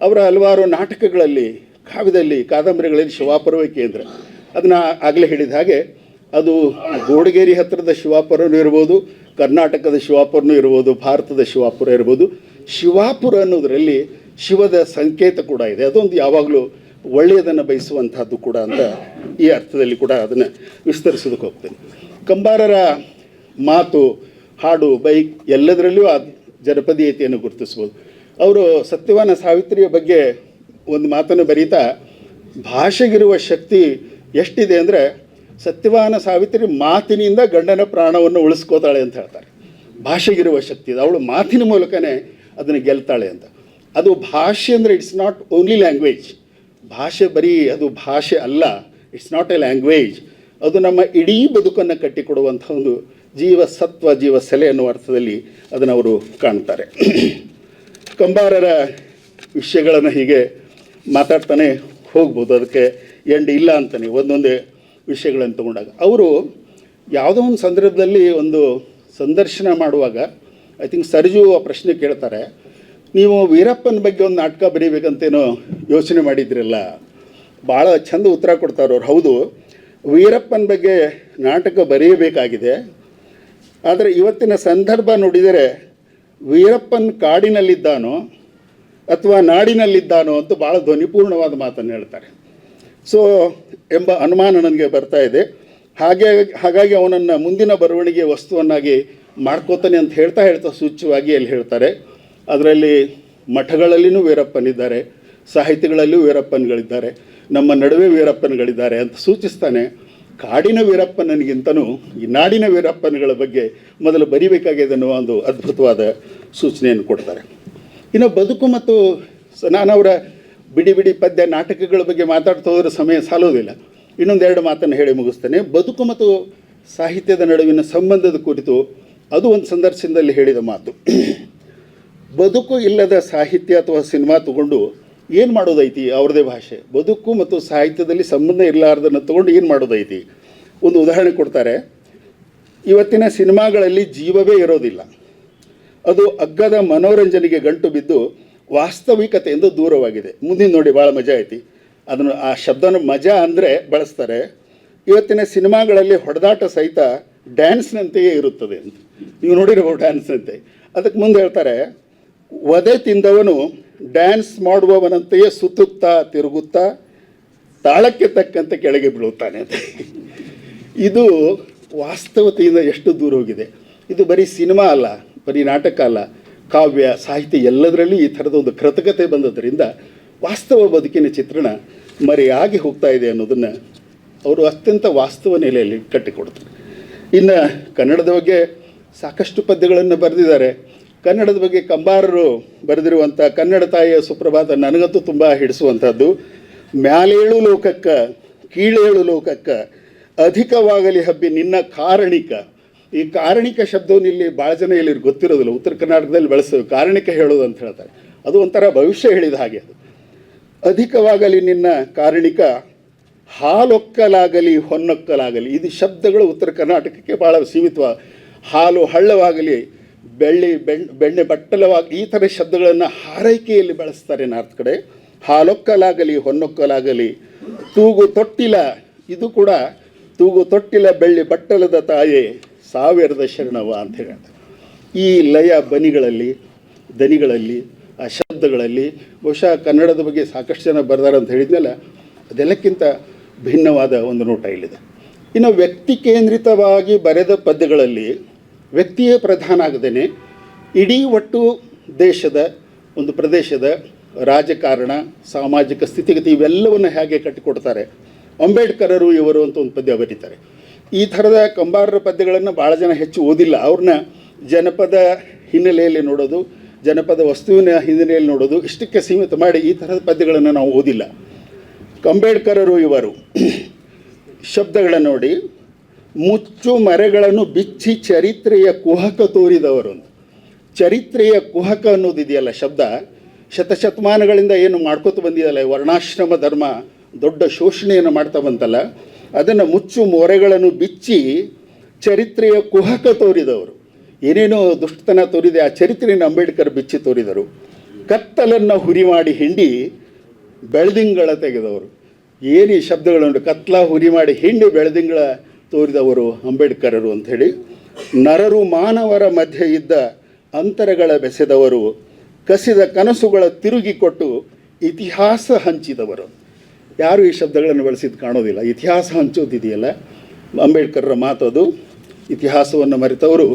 ಅವರ ಹಲವಾರು ನಾಟಕಗಳಲ್ಲಿ, ಕಾವ್ಯದಲ್ಲಿ, ಕಾದಂಬರಿಗಳಲ್ಲಿ ಶಿವಾಪುರವೇ ಕೇಂದ್ರ. ಅದನ್ನು ಆಗಲೇ ಹೇಳಿದ ಹಾಗೆ, ಅದು ಗೋಡಗೇರಿ ಹತ್ತಿರದ ಶಿವಾಪುರನೂ ಇರ್ಬೋದು, ಕರ್ನಾಟಕದ ಶಿವಾಪುರನೂ ಇರ್ಬೋದು, ಭಾರತದ ಶಿವಾಪುರ ಇರ್ಬೋದು, ಶಿವಾಪುರ ಅನ್ನೋದರಲ್ಲಿ ಶಿವದ ಸಂಕೇತ ಕೂಡ ಇದೆ. ಅದೊಂದು ಯಾವಾಗಲೂ ಒಳ್ಳೆಯದನ್ನು ಬಯಸುವಂಥದ್ದು ಕೂಡ ಅಂತ ಈ ಅರ್ಥದಲ್ಲಿ ಕೂಡ ಅದನ್ನು ವಿಸ್ತರಿಸೋದಕ್ಕೆ ಹೋಗ್ತೇನೆ. ಕಂಬಾರರ ಮಾತು, ಹಾಡು, ಬೈಕ್ ಎಲ್ಲದರಲ್ಲೂ ಆ ಜನಪದೀಯತೆಯನ್ನು ಗುರುತಿಸ್ಬೋದು. ಅವರು ಸತ್ಯವಾನ ಸಾವಿತ್ರಿಯ ಬಗ್ಗೆ ಒಂದು ಮಾತನ್ನು ಬರೀತಾ, ಭಾಷೆಗಿರುವ ಶಕ್ತಿ ಎಷ್ಟಿದೆ ಅಂದರೆ ಸತ್ಯವಾನ ಸಾವಿತ್ರಿ ಮಾತಿನಿಂದ ಗಂಡನ ಪ್ರಾಣವನ್ನು ಉಳಿಸ್ಕೋತಾಳೆ ಅಂತ ಹೇಳ್ತಾರೆ. ಭಾಷೆಗಿರುವ ಶಕ್ತಿ ಇದೆ. ಅವಳು ಮಾತಿನ ಮೂಲಕನೇ ಅದನ್ನು ಗೆಲ್ತಾಳೆ ಅಂತ. ಅದು ಭಾಷೆ ಅಂದರೆ ಇಟ್ಸ್ ನಾಟ್ ಓನ್ಲಿ ಲ್ಯಾಂಗ್ವೇಜ್ ಭಾಷೆ ಬರೀ ಅದು ಭಾಷೆ ಅಲ್ಲ ಇಟ್ಸ್ ನಾಟ್ ಎ ಲ್ಯಾಂಗ್ವೇಜ್ ಅದು ನಮ್ಮ ಇಡೀ ಬದುಕನ್ನು ಕಟ್ಟಿಕೊಡುವಂಥ ಒಂದು ಜೀವ ಸತ್ವ, ಜೀವ ಸೆಲೆ ಅನ್ನುವ ಅರ್ಥದಲ್ಲಿ ಅದನ್ನು ಅವರು ಕಾಣ್ತಾರೆ. ಕಂಬಾರರ ವಿಷಯಗಳನ್ನು ಹೀಗೆ ಮಾತಾಡ್ತಾನೆ ಹೋಗ್ಬೋದು. ಅದಕ್ಕೆ ಎಂಡ್ ಇಲ್ಲ ಅಂತಾನೆ. ಒಂದೊಂದೇ ವಿಷಯಗಳನ್ನು ತಗೊಂಡಾಗ. ಅವರು ಯಾವುದೋ ಒಂದು ಸಂದರ್ಭದಲ್ಲಿ ಒಂದು ಸಂದರ್ಶನ ಮಾಡುವಾಗ ಐ ಥಿಂಕ್ ಸರ್ಜು ಆ ಪ್ರಶ್ನೆ ಕೇಳ್ತಾರೆ, ನೀವು ವೀರಪ್ಪನ ಬಗ್ಗೆ ಒಂದು ನಾಟಕ ಬರೀಬೇಕಂತೇನೋ ಯೋಚನೆ ಮಾಡಿದ್ರಲ್ಲ? ಭಾಳ ಚಂದ ಉತ್ತರ ಕೊಡ್ತಾರೆ ಅವ್ರು. ಹೌದು, ವೀರಪ್ಪನ ಬಗ್ಗೆ ನಾಟಕ ಬರೆಯಬೇಕಾಗಿದೆ ಆದರೆ ಇವತ್ತಿನ ಸಂದರ್ಭ ನೋಡಿದರೆ ವೀರಪ್ಪನ್ ಕಾಡಿನಲ್ಲಿದ್ದಾನೋ ಅಥವಾ ನಾಡಿನಲ್ಲಿದ್ದಾನೋ ಅಂತ ಭಾಳ ಧ್ವನಿಪೂರ್ಣವಾದ ಮಾತನ್ನು ಹೇಳ್ತಾರೆ. ಸೊ ಎಂಬ ಅನುಮಾನ ನನಗೆ ಬರ್ತಾ ಇದೆ. ಹಾಗೆ, ಹಾಗಾಗಿ ಅವನನ್ನು ಮುಂದಿನ ಬರವಣಿಗೆ ವಸ್ತುವನ್ನಾಗಿ ಮಾಡ್ಕೋತಾನೆ ಅಂತ ಹೇಳ್ತಾ ಹೇಳ್ತಾ ಸೂಚ್ಯವಾಗಿ ಅಲ್ಲಿ ಹೇಳ್ತಾರೆ. ಅದರಲ್ಲಿ ಮಠಗಳಲ್ಲಿನೂ ವೀರಪ್ಪನಿದ್ದಾರೆ ಸಾಹಿತಿಗಳಲ್ಲೂ ವೀರಪ್ಪನ್ಗಳಿದ್ದಾರೆ, ನಮ್ಮ ನಡುವೆ ವೀರಪ್ಪನ್ಗಳಿದ್ದಾರೆ ಅಂತ ಸೂಚಿಸ್ತಾನೆ. ಕಾಡಿನ ವೀರಪ್ಪನಿಗಿಂತನೂ ಈ ನಾಡಿನ ವೀರಪ್ಪನಗಳ ಬಗ್ಗೆ ಮೊದಲು ಬರಿಬೇಕಾಗಿದೆ ಅನ್ನುವ ಒಂದು ಅದ್ಭುತವಾದ ಸೂಚನೆಯನ್ನು ಕೊಡ್ತಾರೆ. ಇನ್ನು ಬದುಕು ಮತ್ತು ನಾನವರ ಬಿಡಿ ಬಿಡಿ ಪದ್ಯ ನಾಟಕಗಳ ಬಗ್ಗೆ ಮಾತಾಡ್ತಾ ಹೋದ್ರೆ ಸಮಯ ಸಾಲೋದಿಲ್ಲ ಇನ್ನೊಂದೆರಡು ಮಾತನ್ನು ಹೇಳಿ ಮುಗಿಸ್ತೇನೆ. ಬದುಕು ಮತ್ತು ಸಾಹಿತ್ಯದ ನಡುವಿನ ಸಂಬಂಧದ ಕುರಿತು ಅದು ಒಂದು ಸಂದರ್ಶನದಲ್ಲಿ ಹೇಳಿದ ಮಾತು. ಬದುಕು ಇಲ್ಲದ ಸಾಹಿತ್ಯ ಅಥವಾ ಸಿನಿಮಾ ತಗೊಂಡು ಏನು ಮಾಡೋದೈತಿ? ಅವ್ರದೇ ಭಾಷೆ. ಬದುಕು ಮತ್ತು ಸಾಹಿತ್ಯದಲ್ಲಿ ಸಂಬಂಧ ಇರಲಾರ್ದನ್ನು ತೊಗೊಂಡು ಏನು ಮಾಡೋದೈತಿ? ಒಂದು ಉದಾಹರಣೆ ಕೊಡ್ತಾರೆ. ಇವತ್ತಿನ ಸಿನಿಮಾಗಳಲ್ಲಿ ಜೀವವೇ ಇರೋದಿಲ್ಲ. ಅದು ಅಗ್ಗದ ಮನೋರಂಜನೆಗೆ ಗಂಟು ಬಿದ್ದು ವಾಸ್ತವಿಕತೆಯಿಂದ ದೂರವಾಗಿದೆ. ಮುಂದಿನ ನೋಡಿ, ಭಾಳ ಮಜಾ ಐತಿ ಅದನ್ನು ಆ ಶಬ್ದನ ಮಜಾ ಅಂದರೆ ಬಳಸ್ತಾರೆ. ಇವತ್ತಿನ ಸಿನಿಮಾಗಳಲ್ಲಿ ಹೊಡೆದಾಟ ಸಹಿತ ಡ್ಯಾನ್ಸ್ನಂತೆಯೇ ಇರುತ್ತದೆ ಅಂತ. ನೀವು ನೋಡಿರಬಹುದು ಡ್ಯಾನ್ಸ್ನಂತೆ. ಅದಕ್ಕೆ ಮುಂದೆ ಹೇಳ್ತಾರೆ ಒದೆ ತಿಂದವನು ಡ್ಯಾನ್ಸ್ ಮಾಡುವವನಂತೆಯೇ ಸುತ್ತುತ್ತಾ ತಿರುಗುತ್ತಾ ತಾಳಕ್ಕೆ ತಕ್ಕಂತೆ ಕೆಳಗೆ ಬೀಳುತ್ತಾನೆ ಅಂತ. ಇದು ವಾಸ್ತವತೆಯಿಂದ ಎಷ್ಟು ದೂರ ಹೋಗಿದೆ? ಇದು ಬರೀ ಸಿನಿಮಾ ಅಲ್ಲ, ಬರೀ ನಾಟಕ ಅಲ್ಲ, ಕಾವ್ಯ, ಸಾಹಿತ್ಯ ಎಲ್ಲದರಲ್ಲಿ ಈ ಥರದ ಒಂದು ಕೃತಕತೆ ಬಂದದರಿಂದ ವಾಸ್ತವ ಬದುಕಿನ ಚಿತ್ರಣ ಮರೆಯಾಗಿ ಹೋಗ್ತಾ ಇದೆ ಅನ್ನೋದನ್ನು ಅವರು ಅತ್ಯಂತ ವಾಸ್ತವ ನೆಲೆಯಲ್ಲಿ ಕಟ್ಟಿಕೊಡ್ತಾರೆ. ಇನ್ನು ಕನ್ನಡದ ಬಗ್ಗೆ ಸಾಕಷ್ಟು ಪದ್ಯಗಳನ್ನು ಬರೆದಿದ್ದಾರೆ. ಕನ್ನಡದ ಬಗ್ಗೆ ಕಂಬಾರರು ಬರೆದಿರುವಂಥ ಕನ್ನಡ ತಾಯಿಯ ಸುಪ್ರಭಾತ ನನಗಂತೂ ತುಂಬ ಹಿಡಿಸುವಂಥದ್ದು. ಮ್ಯಾಲೇಳು ಲೋಕಕ್ಕ, ಕೀಳೇಳು ಲೋಕಕ್ಕ, ಅಧಿಕವಾಗಲಿ ಹಬ್ಬಿ ನಿನ್ನ ಕಾರಣಿಕ. ಈ ಕಾರಣಿಕ ಶಬ್ದವನ್ನು ಇಲ್ಲಿ ಭಾಳ ಜನ ಇಲ್ಲಿ ಗೊತ್ತಿರೋದಿಲ್ಲ. ಉತ್ತರ ಕರ್ನಾಟಕದಲ್ಲಿ ಬಳಸ್ತೇವೆ ಕಾರಣಿಕ ಹೇಳೋದು ಅಂತ ಹೇಳ್ತಾರೆ. ಅದು ಒಂಥರ ಭವಿಷ್ಯ ಹೇಳಿದ ಹಾಗೆ ಅದು. ಅಧಿಕವಾಗಲಿ ನಿನ್ನ ಕಾರಣಿಕ, ಹಾಲೊಕ್ಕಲಾಗಲಿ ಹೊನ್ನೊಕ್ಕಲಾಗಲಿ. ಇದು ಶಬ್ದಗಳು ಉತ್ತರ ಕರ್ನಾಟಕಕ್ಕೆ ಭಾಳ ಸೀಮಿತವ ಹಾಲು ಹಳ್ಳವಾಗಲಿ ಬೆಳ್ಳಿ ಬೆಣ್, ಬೆಣ್ಣೆ ಬಟ್ಟಲವಾಗಿ ಈ ಥರ ಶಬ್ದಗಳನ್ನು ಹಾರೈಕೆಯಲ್ಲಿ ಬಳಸ್ತಾರೆ ನಾರ್ತ್ ಕಡೆ. ಹಾಲೊಕ್ಕಲಾಗಲಿ, ಹೊನ್ನೊಕ್ಕಲಾಗಲಿ, ತೂಗು ತೊಟ್ಟಿಲ, ಇದು ಕೂಡ ತೂಗು ತೊಟ್ಟಿಲ, ಬೆಳ್ಳಿ ಬಟ್ಟಲದ ತಾಯಿ ಸಾವಿರದ ಶರಣವ ಅಂತ ಹೇಳ್ತಾರೆ. ಈ ಲಯ ಬನಿಗಳಲ್ಲಿ, ದನಿಗಳಲ್ಲಿ, ಆ ಶಬ್ದಗಳಲ್ಲಿ ಬಹುಶಃ ಕನ್ನಡದ ಬಗ್ಗೆ ಸಾಕಷ್ಟು ಜನ ಬರ್ದಾರೆ ಅಂತ ಹೇಳಿದ್ನಲ್ಲ, ಅದೆಲ್ಲಕ್ಕಿಂತ ಭಿನ್ನವಾದ ಒಂದು ನೋಟ ಇಲ್ಲಿದೆ. ಇನ್ನು ವ್ಯಕ್ತಿ ಕೇಂದ್ರಿತವಾಗಿ ಬರೆದ ಪದ್ಯಗಳಲ್ಲಿ ವ್ಯಕ್ತಿಯೇ ಪ್ರಧಾನ ಆಗದೇನೆ, ಇಡೀ ಒಟ್ಟು ದೇಶದ ಒಂದು ಪ್ರದೇಶದ ರಾಜಕಾರಣ, ಸಾಮಾಜಿಕ ಸ್ಥಿತಿಗತಿ ಇವೆಲ್ಲವನ್ನು ಹೇಗೆ ಕಟ್ಟಿಕೊಡ್ತಾರೆ? ಅಂಬೇಡ್ಕರರು, ಇವರು ಅಂತ ಒಂದು ಪದ್ಯ ಬರೀತಾರೆ. ಈ ಥರದ ಕಂಬಾರರ ಪದ್ಯಗಳನ್ನು ಭಾಳ ಜನ ಹೆಚ್ಚು ಓದಿಲ್ಲ. ಅವ್ರನ್ನ ಜನಪದ ಹಿನ್ನೆಲೆಯಲ್ಲಿ ನೋಡೋದು, ಜನಪದ ವಸ್ತುವಿನ ಹಿನ್ನೆಲೆಯಲ್ಲಿ ನೋಡೋದು, ಇಷ್ಟಕ್ಕೆ ಸೀಮಿತ ಮಾಡಿ ಈ ಥರದ ಪದ್ಯಗಳನ್ನು ನಾವು ಓದಿಲ್ಲ. ಅಂಬೇಡ್ಕರರು, ಇವರು ಶಬ್ದಗಳನ್ನು ನೋಡಿ ಮುಚ್ಚು ಮರೆಗಳನ್ನು ಬಿಚ್ಚಿ ಚರಿತ್ರೆಯ ಕುಹಕ ತೋರಿದವರು. ಚರಿತ್ರೆಯ ಕುಹಕ ಅನ್ನೋದಿದೆಯಲ್ಲ ಶಬ್ದ? ಶತಶತಮಾನಗಳಿಂದ ಏನು ಮಾಡ್ಕೋತ ಬಂದಿದಲ್ಲ ವರ್ಣಾಶ್ರಮ ಧರ್ಮ ದೊಡ್ಡ ಶೋಷಣೆಯನ್ನು ಮಾಡ್ತಾ ಬಂತಲ್ಲ, ಅದನ್ನು ಮುಚ್ಚು ಮೊರೆಗಳನ್ನು ಬಿಚ್ಚಿ ಚರಿತ್ರೆಯ ಕುಹಕ ತೋರಿದವರು. ಏನೇನೋ ದುಷ್ಟತನ ತೋರಿದೆ, ಆ ಚರಿತ್ರೆಯನ್ನು ಅಂಬೇಡ್ಕರ್ ಬಿಚ್ಚಿ ತೋರಿದರು. ಕತ್ತಲನ್ನು ಹುರಿ ಮಾಡಿ ಹಿಂಡಿ ಬೆಳದಿಂಗಳ ತೆಗೆದವರು. ಏನು ಈ ಕತ್ಲ ಹುರಿ ಮಾಡಿ ಹಿಂಡಿ ಬೆಳದಿಂಗಳ ತೋರಿದವರು ಅಂಬೇಡ್ಕರರು ಅಂಥೇಳಿ, ನರರು ಮಾನವರ ಮಧ್ಯೆ ಇದ್ದ ಅಂತರಗಳ ಬೆಸೆದವರು, ಕಸಿದ ಕನಸುಗಳ ತಿರುಗಿ ಕೊಟ್ಟು ಇತಿಹಾಸ ಹಂಚಿದವರು. ಯಾರು ಈ ಶಬ್ದಗಳನ್ನು ಬಳಸಿದ್ದು ಕಾಣೋದಿಲ್ಲ. ಇತಿಹಾಸ ಹಂಚೋದಿದೆಯಲ್ಲ. ಅಂಬೇಡ್ಕರ್ರ ಮಾತು ಅದು. ಇತಿಹಾಸವನ್ನು ಮರೆತವರು,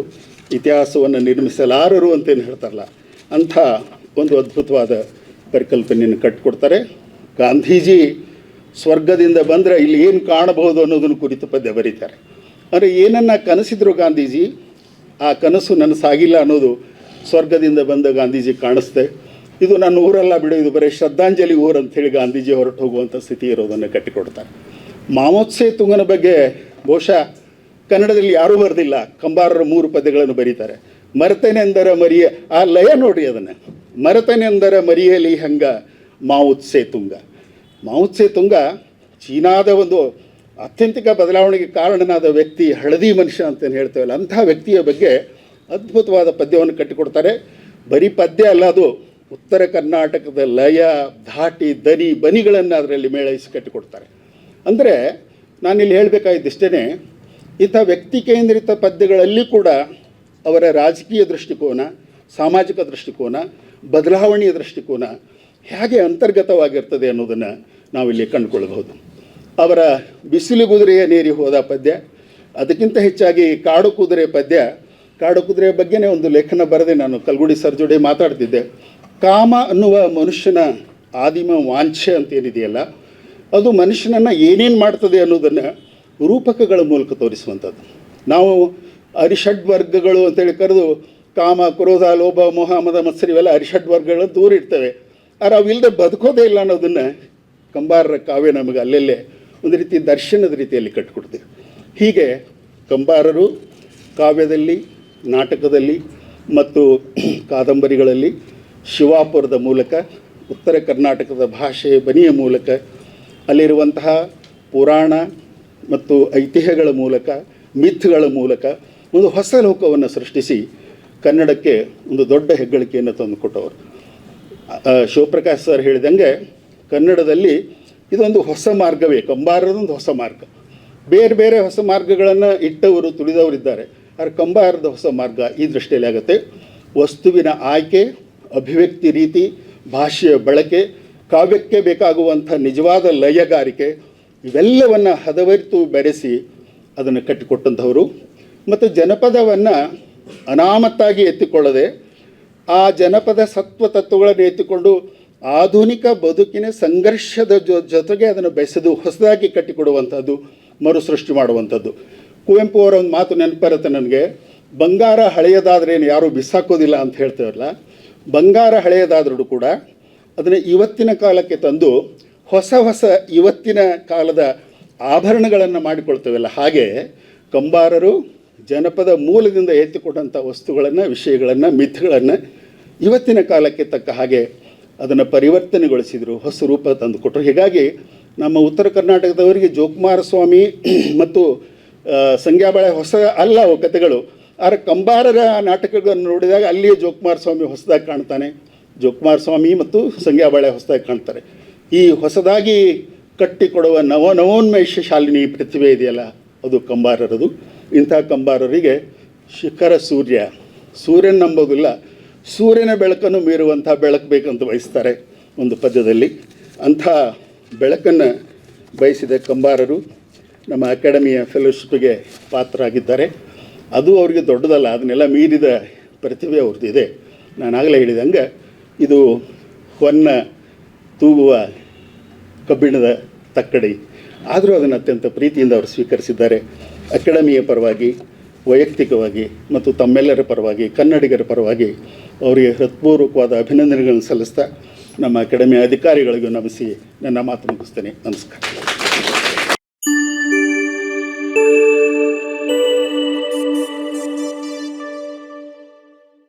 ಇತಿಹಾಸವನ್ನು ನಿರ್ಮಿಸಲಾರರು ಅಂತೇನು ಹೇಳ್ತಾರಲ್ಲ, ಅಂಥ ಒಂದು ಅದ್ಭುತವಾದ ಪರಿಕಲ್ಪನೆಯನ್ನು ಕಟ್ಟಿಕೊಡ್ತಾರೆ. ಗಾಂಧೀಜಿ ಸ್ವರ್ಗದಿಂದ ಬಂದರೆ ಇಲ್ಲಿ ಏನು ಕಾಣಬಹುದು ಅನ್ನೋದನ್ನು ಕುರಿತು ಪದ್ಯ ಬರೀತಾರೆ ಅಂದರೆ ಏನನ್ನ ಕನಸಿದ್ರು ಗಾಂಧೀಜಿ, ಆ ಕನಸು ನನಸಾಗಿಲ್ಲ ಸಾಗಿಲ್ಲ ಅನ್ನೋದು ಸ್ವರ್ಗದಿಂದ ಬಂದ ಗಾಂಧೀಜಿ ಕಾಣಿಸ್ತೆ. ಇದು ನನ್ನ ಊರಲ್ಲ ಬಿಡು, ಇದು ಬರೀ ಶ್ರದ್ಧಾಂಜಲಿ ಊರು ಅಂಥೇಳಿ ಗಾಂಧೀಜಿ ಹೊರಟು ಹೋಗುವಂಥ ಸ್ಥಿತಿ ಇರೋದನ್ನು ಕಟ್ಟಿಕೊಡ್ತಾರೆ. ಮಾಮೋತ್ಸೆ ತುಂಗನ ಬಗ್ಗೆ ಬಹುಶಃ ಕನ್ನಡದಲ್ಲಿ ಯಾರೂ ಬರೆದಿಲ್ಲ, ಕಂಬಾರರ ಮೂರು ಪದ್ಯಗಳನ್ನು ಬರೀತಾರೆ. ಮರೆತನೆಂದರ ಮರಿಯ, ಆ ಲಯ ನೋಡಿ ಅದನ್ನು. ಮರೆತನೆಂದರ ಮರಿಯಲಿ ಹಂಗ, ಮಾವುತ್ಸೆ ತುಂಗ. ಮಾವುತ್ಸೆ ತುಂಗ ಚೀನಾದ ಒಂದು ಅತ್ಯಂತಿಕ ಬದಲಾವಣೆಗೆ ಕಾರಣನಾದ ವ್ಯಕ್ತಿ, ಹಳದಿ ಮನುಷ್ಯ ಅಂತೇನು ಹೇಳ್ತೇವಲ್ಲ ಅಂಥ ವ್ಯಕ್ತಿಯ ಬಗ್ಗೆ ಅದ್ಭುತವಾದ ಪದ್ಯವನ್ನು ಕಟ್ಟಿಕೊಡ್ತಾರೆ. ಬರೀ ಪದ್ಯ ಅಲ್ಲ ಅದು, ಉತ್ತರ ಕರ್ನಾಟಕದ ಲಯ, ಧಾಟಿ, ದನಿ, ಬನಿಗಳನ್ನು ಅದರಲ್ಲಿ ಮೇಳೈಸಿ ಕಟ್ಟಿಕೊಡ್ತಾರೆ. ಅಂದರೆ ನಾನಿಲ್ಲಿ ಹೇಳಬೇಕಾಗಿದ್ದಷ್ಟೇ ಇಂಥ ವ್ಯಕ್ತಿ ಕೇಂದ್ರಿತ ಪದ್ಯಗಳಲ್ಲಿ ಕೂಡ ಅವರ ರಾಜಕೀಯ ದೃಷ್ಟಿಕೋನ, ಸಾಮಾಜಿಕ ದೃಷ್ಟಿಕೋನ, ಬದಲಾವಣೆಯ ದೃಷ್ಟಿಕೋನ ಹೇಗೆ ಅಂತರ್ಗತವಾಗಿರ್ತದೆ ಅನ್ನೋದನ್ನು ನಾವಿಲ್ಲಿ ಕಂಡುಕೊಳ್ಳಬಹುದು. ಅವರ ಬಿಸಿಲು ಕುದುರೆಯ ನೀರಿ ಹೋದ ಪದ್ಯ, ಅದಕ್ಕಿಂತ ಹೆಚ್ಚಾಗಿ ಕಾಡು ಕುದುರೆ ಪದ್ಯ. ಕಾಡು ಕುದುರೆಯ ಬಗ್ಗೆನೇ ಒಂದು ಲೇಖನ ಬರೆದೆ ನಾನು ಕಲ್ಗುಡಿ ಸರ್ ಜೋಡಿ ಮಾತಾಡ್ತಿದ್ದೆ. ಕಾಮ ಅನ್ನುವ ಮನುಷ್ಯನ ಆದಿಮ ವಾಂಛೆ ಅಂತ ಏನಿದೆಯಲ್ಲ ಅದು ಮನುಷ್ಯನನ್ನು ಏನೇನು ಮಾಡ್ತದೆ ಅನ್ನೋದನ್ನು ರೂಪಕಗಳ ಮೂಲಕ ತೋರಿಸುವಂಥದ್ದು. ನಾವು ಅರಿಷಡ್ ವರ್ಗಗಳು ಅಂತೇಳಿ ಕರೆದು ಕಾಮ, ಕ್ರೋಧ, ಲೋಭ, ಮೋಹ, ಮದ, ಮತ್ಸರ ಇವೆಲ್ಲ ಅರಿಷಡ್ ವರ್ಗಗಳನ್ನು ದೂರ ಇರ್ತವೆ ಆದ್ರೆ ಅವಿಲ್ಲದೆ ಬದುಕೋದೇ ಇಲ್ಲ ಅನ್ನೋದನ್ನು ಕಂಬಾರರ ಕಾವ್ಯ ನಮಗೆ ಅಲ್ಲೆಲ್ಲೇ ಒಂದು ರೀತಿ ದರ್ಶನದ ರೀತಿಯಲ್ಲಿ ಕಟ್ಟಿಕೊಡ್ತೀವಿ ಹೀಗೆ ಕಂಬಾರರು ಕಾವ್ಯದಲ್ಲಿ, ನಾಟಕದಲ್ಲಿ ಮತ್ತು ಕಾದಂಬರಿಗಳಲ್ಲಿ ಶಿವಾಪುರದ ಮೂಲಕ, ಉತ್ತರ ಕರ್ನಾಟಕದ ಭಾಷೆ ಬನಿಯ ಮೂಲಕ, ಅಲ್ಲಿರುವಂತಹ ಪುರಾಣ ಮತ್ತು ಐತಿಹ್ಯಗಳ ಮೂಲಕ ಮಿಥ್ಗಳ ಮೂಲಕ ಒಂದು ಹೊಸ ಲೋಕವನ್ನು ಸೃಷ್ಟಿಸಿ ಕನ್ನಡಕ್ಕೆ ಒಂದು ದೊಡ್ಡ ಹೆಗ್ಗಳಿಕೆಯನ್ನು ತಂದುಕೊಟ್ಟವರು. ಶಿವಪ್ರಕಾಶ್ ಸರ್ ಹೇಳಿದಂಗೆ ಕನ್ನಡದಲ್ಲಿ ಇದೊಂದು ಹೊಸ ಮಾರ್ಗವೇ ಕಂಬಾರದೊಂದು ಹೊಸ ಮಾರ್ಗ. ಬೇರೆ ಬೇರೆ ಹೊಸ ಮಾರ್ಗಗಳನ್ನು ಇಟ್ಟವರು ತುಳಿದವರಿದ್ದಾರೆ ಆದರೆ ಕಂಬಾರದ ಹೊಸ ಮಾರ್ಗ ಈ ದೃಷ್ಟಿಯಲ್ಲಿ ಆಗುತ್ತೆ. ವಸ್ತುವಿನ ಆಯ್ಕೆ, ಅಭಿವ್ಯಕ್ತಿ ರೀತಿ, ಭಾಷೆಯ ಬಳಕೆ, ಕಾವ್ಯಕ್ಕೆ ಬೇಕಾಗುವಂಥ ನಿಜವಾದ ಲಯಗಾರಿಕೆ, ಇವೆಲ್ಲವನ್ನು ಹದವರಿತು ಬೆರೆಸಿ ಅದನ್ನು ಕಟ್ಟಿಕೊಟ್ಟಂಥವರು. ಮತ್ತು ಜನಪದವನ್ನು ಅನಾಮತ್ತಾಗಿ ಎತ್ತಿಕೊಳ್ಳದೆ ಆ ಜನಪದ ಸತ್ವ ತತ್ವಗಳನ್ನು ಎತ್ತಿಕೊಂಡು ಆಧುನಿಕ ಬದುಕಿನ ಸಂಘರ್ಷದ ಜೊ, ಜೊತೆಗೆ ಅದನ್ನು ಬೆಸೆದು ಹೊಸದಾಗಿ ಕಟ್ಟಿಕೊಡುವಂಥದ್ದು, ಮರುಸೃಷ್ಟಿ ಮಾಡುವಂಥದ್ದು. ಕುವೆಂಪು ಅವರ ಒಂದು ಮಾತು ನೆನಪಿರುತ್ತೆ ನನಗೆ. ಬಂಗಾರ ಹಳೆಯದಾದ್ರೆ ಏನು ಯಾರೂ ಬಿಸಾಕೋದಿಲ್ಲ ಅಂತ ಹೇಳ್ತೇವಲ್ಲ ಬಂಗಾರ ಹಳೆಯದಾದರೂ ಕೂಡ ಅದನ್ನು ಇವತ್ತಿನ ಕಾಲಕ್ಕೆ ತಂದು ಹೊಸ ಹೊಸ ಇವತ್ತಿನ ಕಾಲದ ಆಭರಣಗಳನ್ನು ಮಾಡಿಕೊಳ್ತೇವಲ್ಲ. ಹಾಗೆ ಕಂಬಾರರು ಜನಪದ ಮೂಲದಿಂದ ಎತ್ತಿಕೊಟ್ಟಂಥ ವಸ್ತುಗಳನ್ನು, ವಿಷಯಗಳನ್ನು ಮಿಥ್ಗಳನ್ನು ಇವತ್ತಿನ ಕಾಲಕ್ಕೆ ತಕ್ಕ ಹಾಗೆ ಅದನ್ನು ಪರಿವರ್ತನೆಗೊಳಿಸಿದರು, ಹೊಸ ರೂಪ ತಂದುಕೊಟ್ರು. ಹೀಗಾಗಿ ನಮ್ಮ ಉತ್ತರ ಕರ್ನಾಟಕದವರಿಗೆ ಜೋಕುಮಾರ ಸ್ವಾಮಿ ಮತ್ತು ಸಂಖ್ಯಾಬಾಳೆ ಹೊಸ ಅಲ್ಲ ಅವು ಕಥೆಗಳು ಆದರೆ ಕಂಬಾರರ ನಾಟಕಗಳನ್ನು ನೋಡಿದಾಗ ಅಲ್ಲಿಯೇ ಜೋಕುಮಾರ ಸ್ವಾಮಿ ಹೊಸದಾಗಿ ಕಾಣ್ತಾನೆ. ಜೋಕುಮಾರ ಸ್ವಾಮಿ ಮತ್ತು ಸಂಗ್ಯಾಬಾಳೆ ಹೊಸದಾಗಿ ಕಾಣ್ತಾರೆ. ಈ ಹೊಸದಾಗಿ ಕಟ್ಟಿಕೊಡುವ ನವ ನವೋನ್ಮೇಷ ಶಾಲಿನಿ ಪ್ರತಿಭೆ ಇದೆಯಲ್ಲ, ಅದು ಕಂಬಾರರದು. ಇಂಥ ಕಂಬಾರರಿಗೆ ಶಿಖರ ಸೂರ್ಯ, ಸೂರ್ಯನ ನಂಬೋದಿಲ್ಲ ಸೂರ್ಯನ ಬೆಳಕನ್ನು ಮೀರುವಂಥ ಬೆಳಕು ಬೇಕಂತ ಬಯಸ್ತಾರೆ ಒಂದು ಪದ್ಯದಲ್ಲಿ. ಅಂಥ ಬೆಳಕನ್ನು ಬಯಸಿದ ಕಂಬಾರರು ನಮ್ಮ ಅಕಾಡೆಮಿಯ ಫೆಲೋಶಿಪ್ಗೆ ಪಾತ್ರರಾಗಿದ್ದಾರೆ. ಅದು ಅವರಿಗೆ ದೊಡ್ಡದಲ್ಲ, ಅದನ್ನೆಲ್ಲ ಮೀರಿದ ಪ್ರತಿಭೆ ಅವ್ರದ್ದು ಇದೆ ನಾನು ಆಗಲೇ ಹೇಳಿದಂಗೆ, ಇದು ಹೊನ್ನ ತೂಗುವ ಕಬ್ಬಿಣದ ತಕ್ಕಡಿ. ಆದರೂ ಅದನ್ನು ಅತ್ಯಂತ ಪ್ರೀತಿಯಿಂದ ಅವರು ಸ್ವೀಕರಿಸಿದ್ದಾರೆ. ಅಕಾಡೆಮಿಯ ಪರವಾಗಿ ವೈಯಕ್ತಿಕವಾಗಿ ಮತ್ತು ತಮ್ಮೆಲ್ಲರ ಪರವಾಗಿ, ಕನ್ನಡಿಗರ ಪರವಾಗಿ ಅವರಿಗೆ ಹೃತ್ಪೂರ್ವಕವಾದ ಅಭಿನಂದನೆಗಳನ್ನು ಸಲ್ಲಿಸ್ತಾ ನಮ್ಮ ಅಕಾಡೆಮಿ ಅಧಿಕಾರಿಗಳಿಗೂ ನಮಿಸಿ ನನ್ನ ಮಾತು ಮುಗಿಸ್ತೇನೆ. ನಮಸ್ಕಾರ.